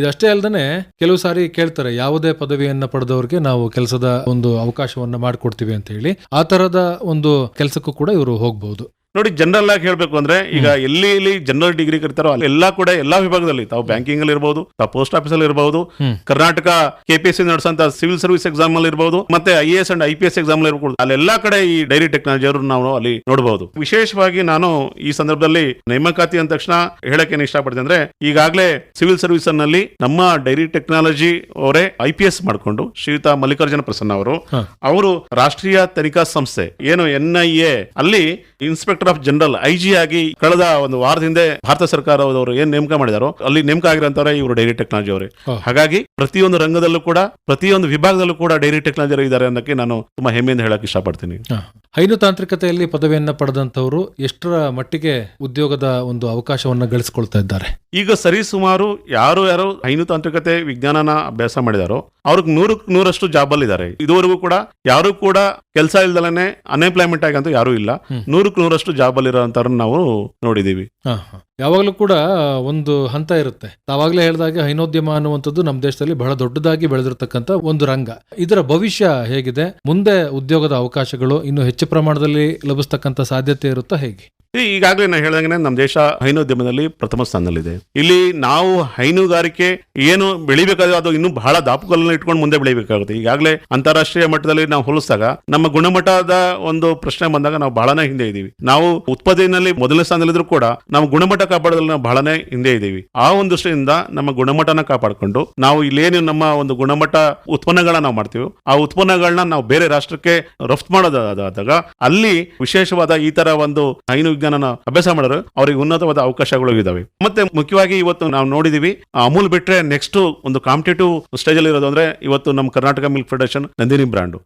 ಇದಷ್ಟೇ ಅಲ್ಲದೆ ಕೆಲವು ಸಾರಿ ಕೇಳ್ತಾರೆ, ಯಾವುದೇ ಪದವಿಯನ್ನ ಪಡೆದವರಿಗೆ ನಾವು ಕೆಲಸದ ಒಂದು ಅವಕಾಶವನ್ನ ಮಾಡಿಕೊಡ್ತೀವಿ ಅಂತ ಹೇಳಿ ಆ ತರದ ಒಂದು ಕೆಲಸಕ್ಕೂ ಕೂಡ ಇವರು ಹೋಗ್ಬಹುದು ನೋಡಿ ಜನರಲ್ ಆಗಿ ಹೇಳಬೇಕು ಅಂದ್ರೆ ಈಗ ಎಲ್ಲಿ ಎಲ್ಲಿ ಜನರಲ್ ಡಿಗ್ರಿ ಕರಿತಾರೋ ಅಲ್ಲಿ ಎಲ್ಲಾ ಕೂಡ ಎಲ್ಲಾ ವಿಭಾಗದಲ್ಲಿ ತಾವು ಬ್ಯಾಂಕಿಂಗ್ ಅಲ್ಲಿ ಇರಬಹುದು ತಾವು ಪೋಸ್ಟ್ ಆಫೀಸ್ ಅಲ್ಲಿ ಇರಬಹುದು. ಕರ್ನಾಟಕ ಕೆಪಿಎಸ್ಸಿ ನಡೆಸಂತ ಸಿವಿಲ್ ಸರ್ವಿಸ್ ಎಕ್ಸಾಮ್ ಅಲ್ಲಿ ಇರಬಹುದು ಮತ್ತೆ I S and I P S exam ಅಲ್ಲಿ ಇರಬಹುದು ಅಲ್ಲೆಲ್ಲಾ ಕಡೆ ಈ ಡೈರಿ ಟೆಕ್ನಾಲಜಿ ಅವರು ನಾವು ಅಲ್ಲಿ ನೋಡಬಹುದು ವಿಶೇಷವಾಗಿ ನಾನು ಈ ಸಂದರ್ಭದಲ್ಲಿ ನೇಮಕಾತಿ ಅಂದ ತಕ್ಷಣ ಹೇಳಕ್ಕೆ ಏನು ಇಷ್ಟಪಡ್ತೀನಿ ಅಂದ್ರೆ ಈಗಾಗಲೇ ಸಿವಿಲ್ ಸರ್ವಿಸ್ನಲ್ಲಿ ನಮ್ಮ ಡೈರಿ ಟೆಕ್ನಾಲಜಿ ಅವರೇ ಐ ಪಿ ಎಸ್ ಮಾಡಿಕೊಂಡು ಶ್ರೀಯುತ ಮಲ್ಲಿಕಾರ್ಜುನ ಪ್ರಸನ್ನ ಅವರು ಅವರು ರಾಷ್ಟ್ರೀಯ ತನಿಖಾ ಸಂಸ್ಥೆ ಏನು ಎನ್ ಐ ಎ ಅಲ್ಲಿ ಇನ್ಸ್ಪೆಕ್ಟರ್ ಆಫ್ ಜನರಲ್ ಐಜಿ ಆಗಿ ಕಳೆದ ಒಂದು ವಾರದ ಹಿಂದೆ ಭಾರತ ಸರ್ಕಾರದವರು ಏನ್ ನೇಮಕ ಮಾಡಿದಾರೋ ಅಲ್ಲಿ ನೇಮಕ ಆಗಿರೋ ಇವರು ಡೈರಿ ಟೆಕ್ನಾಲಜಿ ಅವರೇ. ಹಾಗಾಗಿ ಪ್ರತಿಯೊಂದು ರಂಗದಲ್ಲೂ ಕೂಡ ಪ್ರತಿಯೊಂದು ವಿಭಾಗದಲ್ಲೂ ಕೂಡ ಡೈರಿ ಟೆಕ್ನಾಲಜಿ ಇದ್ದಾರೆ ಅನ್ನಕ್ಕೆ ನಾನು ತುಂಬಾ ಹೆಮ್ಮೆಯಿಂದ ಹೇಳಕ್ ಇಷ್ಟಪಡ್ತೀನಿ. ಹೈನು ತಾಂತ್ರಿಕತೆಯಲ್ಲಿ ಪದವಿಯನ್ನ ಪಡೆದಂತವರು ಎಷ್ಟರ ಮಟ್ಟಿಗೆ ಉದ್ಯೋಗದ ಒಂದು ಅವಕಾಶವನ್ನ ಗಳಿಸಿಕೊಳ್ತಾ ಇದ್ದಾರೆ? ಈಗ ಸರಿ ಸುಮಾರು ಯಾರು ಯಾರು ಹೈನು ತಾಂತ್ರಿಕತೆ ವಿಜ್ಞಾನನ ಅಭ್ಯಾಸ ಮಾಡಿದಾರೋ ಅವ್ರಿಗೆ ನೂರಕ್ಕೆ ನೂರಷ್ಟು ಜಾಬ್ ಅಲ್ಲಿ ಇದ್ದಾರೆ ಇದುವರೆಗೂ ಕೂಡ ಯಾರು ಕೂಡ ಕೆಲಸ ಇಲ್ದಲೇ ಅನ್ಎಂಪ್ಲಾಯ್ಮೆಂಟ್ ಆಗಂತೂ ಯಾರು ಇಲ್ಲ. ನೂರಕ್ಕೆ ನೂರಷ್ಟು ಜಾಬ್ ಅಲ್ಲಿ ಇರೋಂಥವ್ರನ್ನ ನಾವು ನೋಡಿದೀವಿ. ಯಾವಾಗಲೂ ಕೂಡ ಒಂದು ಹಂತ ಇರುತ್ತೆ. ತಾವಾಗ್ಲೇ ಹೇಳಿದಾಗೆ ಹೈನೋದ್ಯಮ ಅನ್ನುವಂಥದ್ದು ನಮ್ಮ ದೇಶದಲ್ಲಿ ಬಹಳ ದೊಡ್ಡದಾಗಿ ಬೆಳೆದಿರತಕ್ಕಂತ ಒಂದು ರಂಗ. ಇದರ ಭವಿಷ್ಯ ಹೇಗಿದೆ? ಮುಂದೆ ಉದ್ಯೋಗದ ಅವಕಾಶಗಳು ಇನ್ನು ಹೆಚ್ಚು ಪ್ರಮಾಣದಲ್ಲಿ ಲಭಿಸ್ತಕ್ಕಂಥ ಸಾಧ್ಯತೆ ಇರುತ್ತಾ ಹೇಗೆ? ಈಗಾಗಲೇ ನಾನು ಹೇಳಿದಂಗೆ ನಮ್ಮ ದೇಶ ಹೈನೋದ್ಯಮದಲ್ಲಿ ಪ್ರಥಮ ಸ್ಥಾನದಲ್ಲಿದೆ. ಇಲ್ಲಿ ನಾವು ಹೈನುಗಾರಿಕೆ ಏನು ಬೆಳಿಬೇಕಾದ್ರೆ ಅದು ಇನ್ನೂ ಬಹಳ ದಾಪುಕಲ್ಲನ್ನು ಇಟ್ಕೊಂಡು ಮುಂದೆ ಬೆಳಿಬೇಕಾಗುತ್ತೆ. ಈಗಾಗಲೇ ಅಂತಾರಾಷ್ಟ್ರೀಯ ಮಟ್ಟದಲ್ಲಿ ನಾವು ಹೋಲಿಸಿದಾಗ ನಮ್ಮ ಗುಣಮಟ್ಟದ ಒಂದು ಪ್ರಶ್ನೆ ಬಂದಾಗ ನಾವು ಬಹಳನೇ ಹಿಂದೆ ಇದ್ದೀವಿ. ನಾವು ಉತ್ಪಾದನೆಯಲ್ಲಿ ಮೊದಲನೇ ಸ್ಥಾನದಲ್ಲಿದ್ರು ಕೂಡ ನಾವು ಗುಣಮಟ್ಟ ಕಾಪಾಡೋದ್ರಲ್ಲಿ ನಾವು ಬಹಳನೇ ಹಿಂದೆ ಇದ್ದೀವಿ. ಆ ಒಂದು ದೃಷ್ಟಿಯಿಂದ ನಮ್ಮ ಗುಣಮಟ್ಟನ ಕಾಪಾಡಿಕೊಂಡು ನಾವು ಇಲ್ಲೇನು ನಮ್ಮ ಒಂದು ಗುಣಮಟ್ಟ ಉತ್ಪನ್ನಗಳನ್ನ ನಾವು ಮಾಡ್ತೀವಿ, ಆ ಉತ್ಪನ್ನಗಳನ್ನ ನಾವು ಬೇರೆ ರಾಷ್ಟ್ರಕ್ಕೆ ರಫ್ತು ಮಾಡೋದಾದಾಗ ಅಲ್ಲಿ ವಿಶೇಷವಾದ ಈ ತರ ಒಂದು ಹೈನು ವಿಜ್ಞಾನನ ಅಭ್ಯಾಸ ಮಾಡೋರು ಅವರಿಗೆ ಉನ್ನತವಾದ ಅವಕಾಶಗಳು ಇದಾವೆ. ಮತ್ತೆ ಮುಖ್ಯವಾಗಿ ಇವತ್ತು ನಾವು ನೋಡಿದೀವಿ ಅಮೂಲ್ ಬಿಟ್ರೆ ನೆಕ್ಸ್ಟ್ ಒಂದು ಕಾಂಪಿಟೇಟಿವ್ ಸ್ಟೇಜ್ ಅಲ್ಲಿ ಇರೋದು ಅಂದ್ರೆ ಇವತ್ತು ನಮ್ಮ Karnataka milk federation Nandini brand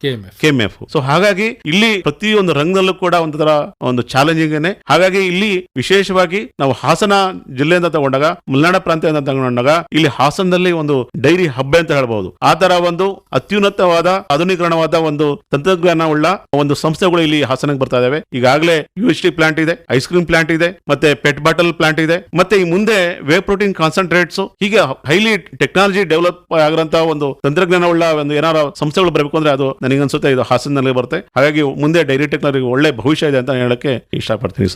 KMF so ಹಾಗಾಗಿ ಇಲ್ಲಿ ಪ್ರತಿಯೊಂದು ರಂಗದಲ್ಲೂ ಕೂಡ ಒಂಥರ ಒಂದು ಚಾಲೆಂಜಿಂಗ್ ಹಾಗಾಗಿ ಇಲ್ಲಿ ವಿಶೇಷವಾಗಿ ನಾವು ಹಾಸನ ಜಿಲ್ಲೆಯಿಂದ ತಗೊಂಡಾಗ ಮಲೆನಾಡ ಪ್ರಾಂತ್ಯದಿಂದ ತಗೊಂಡಾಗ ಇಲ್ಲಿ ಹಾಸನದಲ್ಲಿ ಒಂದು ಡೈರಿ ಹಬ್ಬ ಅಂತ ಹೇಳ್ಬಹುದು ಆ ತರ ಒಂದು ಅತ್ಯುನ್ನತವಾದ ಆಧುನೀಕರಣವಾದ ಒಂದು ತಂತ್ರಜ್ಞಾನ ಉಳ್ಳ ಒಂದು ಸಂಸ್ಥೆಗಳು ಇಲ್ಲಿ ಹಾಸನಕ್ಕೆ ಬರ್ತಾ ಇದಾವೆ. ಈಗಾಗಲೇ ಯು ಎಚ್ ಟಿ ಪ್ಲಾಂಟ್ ಇದೆ. ಐಸ್ ಕ್ರೀಮ್ ಪ್ಲಾಂಟ್ ಇದೆ ಮತ್ತೆ ಪೆಟ್ ಬಾಟಲ್ ಪ್ಲಾಂಟ್ ಇದೆ ಮತ್ತೆ ಈ ಮುಂದೆ ವೇ ಪ್ರೋಟೀನ್ ಕಾನ್ಸಂಟ್ರೇಟ್ಸ್ ಹೀಗೆ ಹೈಲಿ ಟೆಕ್ನಾಲಜಿ ಡೆವಲಪ್ ಆಗಿರಂತ ಒಂದು ತಂತ್ರಜ್ಞಾನ ಉಳ್ಳ ಒಂದು ಏನಾರ ಸಂಸ್ಥೆಗಳು ಬರಬೇಕು ಅಂದ್ರೆ ಅದು ನನಗೆ ಅನ್ಸುತ್ತೆ ಇದು ಹಾಸನಲ್ಲಿ ಬರುತ್ತೆ. ಹಾಗಾಗಿ ಮುಂದೆ ಡೈರಿ ಟೆಕ್ನಾಲಜಿ ಒಳ್ಳೆ ಭವಿಷ್ಯ ಇದೆ ಅಂತ ಹೇಳಕ್ಕೆ ಇಷ್ಟಪಡ್ತೀನಿ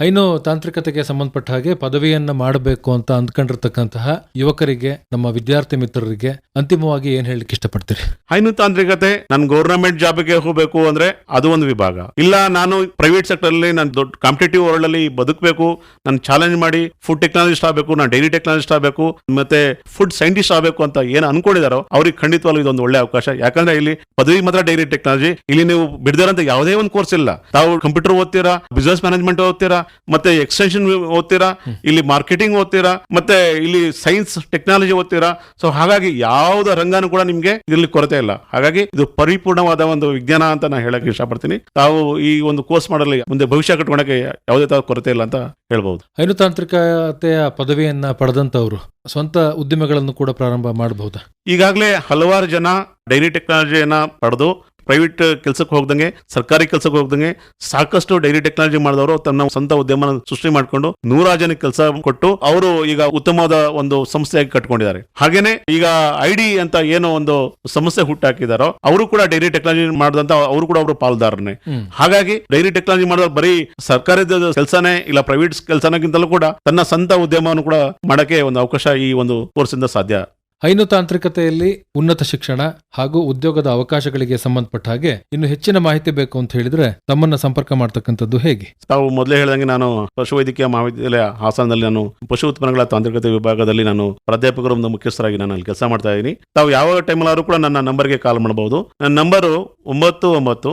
ಹೈನು ತಾಂತ್ರಿಕತೆಗೆ ಸಂಬಂಧಪಟ್ಟ ಹಾಗೆ ಪದವಿಯನ್ನ ಮಾಡಬೇಕು ಅಂತ ಅಂದ್ಕೊಂಡಿರ್ತಕ್ಕಂತಹ ಯುವಕರಿಗೆ ನಮ್ಮ ವಿದ್ಯಾರ್ಥಿ ಮಿತ್ರರಿಗೆ ಅಂತಿಮವಾಗಿ ಏನ್ ಹೇಳಲಿಕ್ಕೆ ಇಷ್ಟಪಡ್ತೀರಿ? ಹೈನು ತಾಂತ್ರಿಕತೆ ನಾನು ಗೌರ್ನಮೆಂಟ್ ಜಾಬ್ಗೆ ಹೋಗಬೇಕು ಅಂದ್ರೆ ಅದು ಒಂದು ವಿಭಾಗ. ಇಲ್ಲ ನಾನು ಪ್ರೈವೇಟ್ ಸೆಕ್ಟರ್ ಅಲ್ಲಿ ನಾನು ದೊಡ್ಡ ಕಾಂಪಿಟೇಟಿವ್ ವರ್ಲ್ಡ್ ಅಲ್ಲಿ ಬದುಕಬೇಕು, ನಾನು ಚಾಲೆಂಜ್ ಮಾಡಿ ಫುಡ್ ಟೆಕ್ನಾಲಜಿಸ್ಟ್ ಆಗಬೇಕು, ನಾನು ಡೈರಿ ಟೆಕ್ನಾಲಜಿಸ್ಟ್ ಆಗಬೇಕು, ಮತ್ತೆ ಫುಡ್ ಸೈಂಟಿಸ್ಟ್ ಆಗಬೇಕು ಅಂತ ಏನು ಅನ್ಕೊಂಡಿದಾರೋ ಅವ್ರಿಗೆ ಖಂಡಿತವಾಗ್ಲೂ ಇದೊಂದು ಒಳ್ಳೆ ಅವಕಾಶ. ಯಾಕಂದ್ರೆ ಇಲ್ಲಿ ಪದವಿ ಮಾತ್ರ ಡೈರಿ ಟೆಕ್ನಾಲಜಿ ಇಲ್ಲಿ ನೀವು ಬಿಡದಿರಂತ ಯಾವುದೇ ಒಂದು ಕೋರ್ಸ್ ಇಲ್ಲ. ತಾವು ಕಂಪ್ಯೂಟರ್ ಓದ್ತೀರಾ ಬಿಸ್ನೆಸ್ ಮ್ಯಾನೇಜ್ಮೆಂಟ್ ಓದ್ತೀರಾ, ಮತ್ತೆ ಎಕ್ಸ್ಟೆನ್ಷನ್ ಓದ್ತೀರಾ, ಇಲ್ಲಿ ಮಾರ್ಕೆಟಿಂಗ್ ಓದ್ತೀರಾ, ಮತ್ತೆ ಇಲ್ಲಿ ಸೈನ್ಸ್ ಟೆಕ್ನಾಲಜಿ ಓದ್ತೀರಾ. ಸೊ ಹಾಗಾಗಿ ಯಾವ್ದ ರಂಗನೂ ಕೂಡ ನಿಮ್ಗೆ ಇದರಲ್ಲಿ ಕೊರತೆ ಇಲ್ಲ. ಹಾಗಾಗಿ ಇದು ಪರಿಪೂರ್ಣವಾದ ಒಂದು ವಿಜ್ಞಾನ ಅಂತ ನಾನು ಹೇಳಕ್ ಇಷ್ಟಪಡ್ತೀನಿ. ತಾವು ಈ ಒಂದು ಕೋರ್ಸ್ ಮಾಡಲಿ, ಮುಂದೆ ಭವಿಷ್ಯ ಕಟ್ಕೊಳಕ್ಕೆ ಯಾವುದೇ ತರ ಕೊರತೆ ಇಲ್ಲ ಅಂತ ಹೇಳ್ಬಹುದು. ಹೈನು ತಾಂತ್ರಿಕತೆಯ ಪದವಿಯನ್ನ ಪಡೆದಂತವರು ಸ್ವಂತ ಉದ್ದಿಮೆಗಳನ್ನು ಕೂಡ ಪ್ರಾರಂಭ ಮಾಡಬಹುದು? ಈಗಾಗಲೇ ಹಲವಾರು ಜನ ಡೈರಿ ಟೆಕ್ನಾಲಜಿಯನ್ನ ಪಡೆದು ಪ್ರೈವೇಟ್ ಕೆಲಸಕ್ಕೆ ಹೋಗ್ದಂಗೆ ಸರ್ಕಾರಿ ಕೆಲಸಕ್ಕೆ ಹೋಗ್ದಂಗೆ ಸಾಕಷ್ಟು ಡೈರಿ ಟೆಕ್ನಾಲಜಿ ಮಾಡಿದವರು ತನ್ನ ಸ್ವಂತ ಉದ್ಯಮ ಸೃಷ್ಟಿ ಮಾಡಿಕೊಂಡು ನೂರಾರು ಜನಕ್ಕೆ ಕೆಲಸ ಕೊಟ್ಟು ಅವರು ಈಗ ಉತ್ತಮವಾದ ಒಂದು ಸಂಸ್ಥೆಯಾಗಿ ಕಟ್ಕೊಂಡಿದ್ದಾರೆ. ಹಾಗೇನೆ ಈಗ ಐಡಿ ಅಂತ ಏನೋ ಒಂದು ಸಂಸ್ಥೆ ಹುಟ್ಟಾಕಿದಾರೋ ಅವರು ಕೂಡ ಡೈರಿ ಟೆಕ್ನಾಲಜಿ ಮಾಡಿದಂತ ಅವರು ಕೂಡ ಅವರು ಪಾಲುದಾರನೇ. ಹಾಗಾಗಿ ಡೈರಿ ಟೆಕ್ನಾಲಜಿ ಮಾಡಿದವರು ಬರೀ ಸರ್ಕಾರದ ಕೆಲಸನೇ ಇಲ್ಲ ಪ್ರೈವೇಟ್ ಕೆಲಸನಕ್ಕಿಂತಲೂ ಕೂಡ ತನ್ನ ಸ್ವಂತ ಉದ್ಯಮವನ್ನು ಕೂಡ ಮಾಡಕ್ಕೆ ಒಂದು ಅವಕಾಶ ಈ ಒಂದು ಕೋರ್ಸ್ ಇಂದ ಸಾಧ್ಯ ಹೈನು ತಾಂತ್ರಿಕತೆಯಲ್ಲಿ ಉನ್ನತ ಶಿಕ್ಷಣ ಹಾಗೂ ಉದ್ಯೋಗದ ಅವಕಾಶಗಳಿಗೆ ಸಂಬಂಧಪಟ್ಟ ಹಾಗೆ ಇನ್ನು ಹೆಚ್ಚಿನ ಮಾಹಿತಿ ಬೇಕು ಅಂತ ಹೇಳಿದ್ರೆ ತಮ್ಮನ್ನ ಸಂಪರ್ಕ ಮಾಡ್ತಕ್ಕಂಥದ್ದು ಹೇಗೆ? ತಾವು ಮೊದಲೇ ಹೇಳಿದಂಗೆ ನಾನು ಪಶುವೈದ್ಯಕೀಯ ಮಹಾವಿದ್ಯಾಲಯ ಹಾಸನದಲ್ಲಿ ನಾನು ಪಶು ಉತ್ಪನ್ನಗಳ ತಾಂತ್ರಿಕತೆ ವಿಭಾಗದಲ್ಲಿ ನಾನು ಪ್ರಾಧ್ಯಾಪಕರ ಒಂದು ಮುಖ್ಯಸ್ಥರಾಗಿ ನಾನು ಅಲ್ಲಿ ಕೆಲಸ ಮಾಡ್ತಾ ಇದ್ದೀನಿ. ತಾವು ಯಾವ ಟೈಮಲ್ಲಾದ್ರೂ ಕೂಡ ನನ್ನ ನಂಬರ್ಗೆ ಕಾಲ್ ಮಾಡಬಹುದು ನನ್ನ ನಂಬರು ಒಂಬತ್ತು ಒಂಬತ್ತು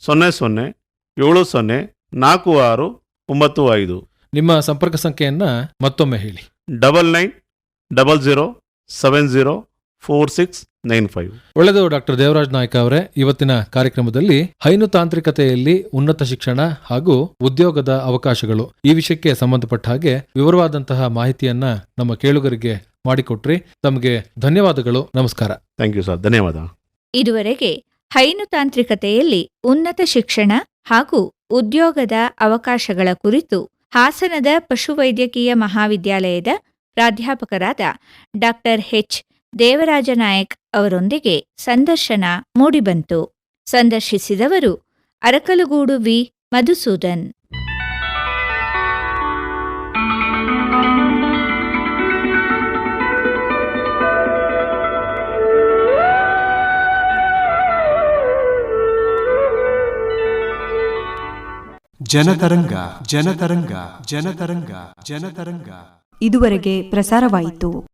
ಸೊನ್ನೆ ಸೊನ್ನೆ ಏಳು ಸೊನ್ನೆ ನಾಲ್ಕು ಆರು ಒಂಬತ್ತು ಐದು. ನಿಮ್ಮ ಸಂಪರ್ಕ ಸಂಖ್ಯೆಯನ್ನ ಮತ್ತೊಮ್ಮೆ ಹೇಳಿ. Double nine double zero seven zero four six nine five. ಒಳ್ಳೆಯದು ಡಾಕ್ಟರ್ ದೇವರಾಜ್ ನಾಯ್ಕ ಅವರೇ ಇವತ್ತಿನ ಕಾರ್ಯಕ್ರಮದಲ್ಲಿ ಹೈನು ತಾಂತ್ರಿಕತೆಯಲ್ಲಿ ಉನ್ನತ ಶಿಕ್ಷಣ ಹಾಗೂ ಉದ್ಯೋಗದ ಅವಕಾಶಗಳು ಈ ವಿಷಯಕ್ಕೆ ಸಂಬಂಧಪಟ್ಟ ಹಾಗೆ ವಿವರವಾದಂತಹ ಮಾಹಿತಿಯನ್ನ ನಮ್ಮ ಕೇಳುಗರಿಗೆ ಮಾಡಿಕೊಟ್ರಿ. ತಮಗೆ ಧನ್ಯವಾದಗಳು. ನಮಸ್ಕಾರ. ಥ್ಯಾಂಕ್ ಯು ಸರ್ ಧನ್ಯವಾದ. ಇದುವರೆಗೆ ಹೈನು ತಾಂತ್ರಿಕತೆಯಲ್ಲಿ ಉನ್ನತ ಶಿಕ್ಷಣ ಹಾಗೂ ಉದ್ಯೋಗದ ಅವಕಾಶಗಳ ಕುರಿತು ಹಾಸನದ ಪಶುವೈದ್ಯಕೀಯ ಮಹಾವಿದ್ಯಾಲಯದ ಪ್ರಾಧ್ಯಾಪಕರಾದ ಡಾಕ್ಟರ್ ಎಚ್ ದೇವರಾಜ ನಾಯಕ್ ಅವರೊಂದಿಗೆ ಸಂದರ್ಶನ ಮೂಡಿಬಂತು. ಸಂದರ್ಶಿಸಿದವರು ಅರಕಲಗೂಡು ವಿ. ಮಧುಸೂದನ್. ಜನತರಂಗ ಜನತರಂಗ ಜನತರಂಗ ಜನತರಂಗ. ಇದುವರೆಗೆ ಪ್ರಸಾರವಾಯಿತು.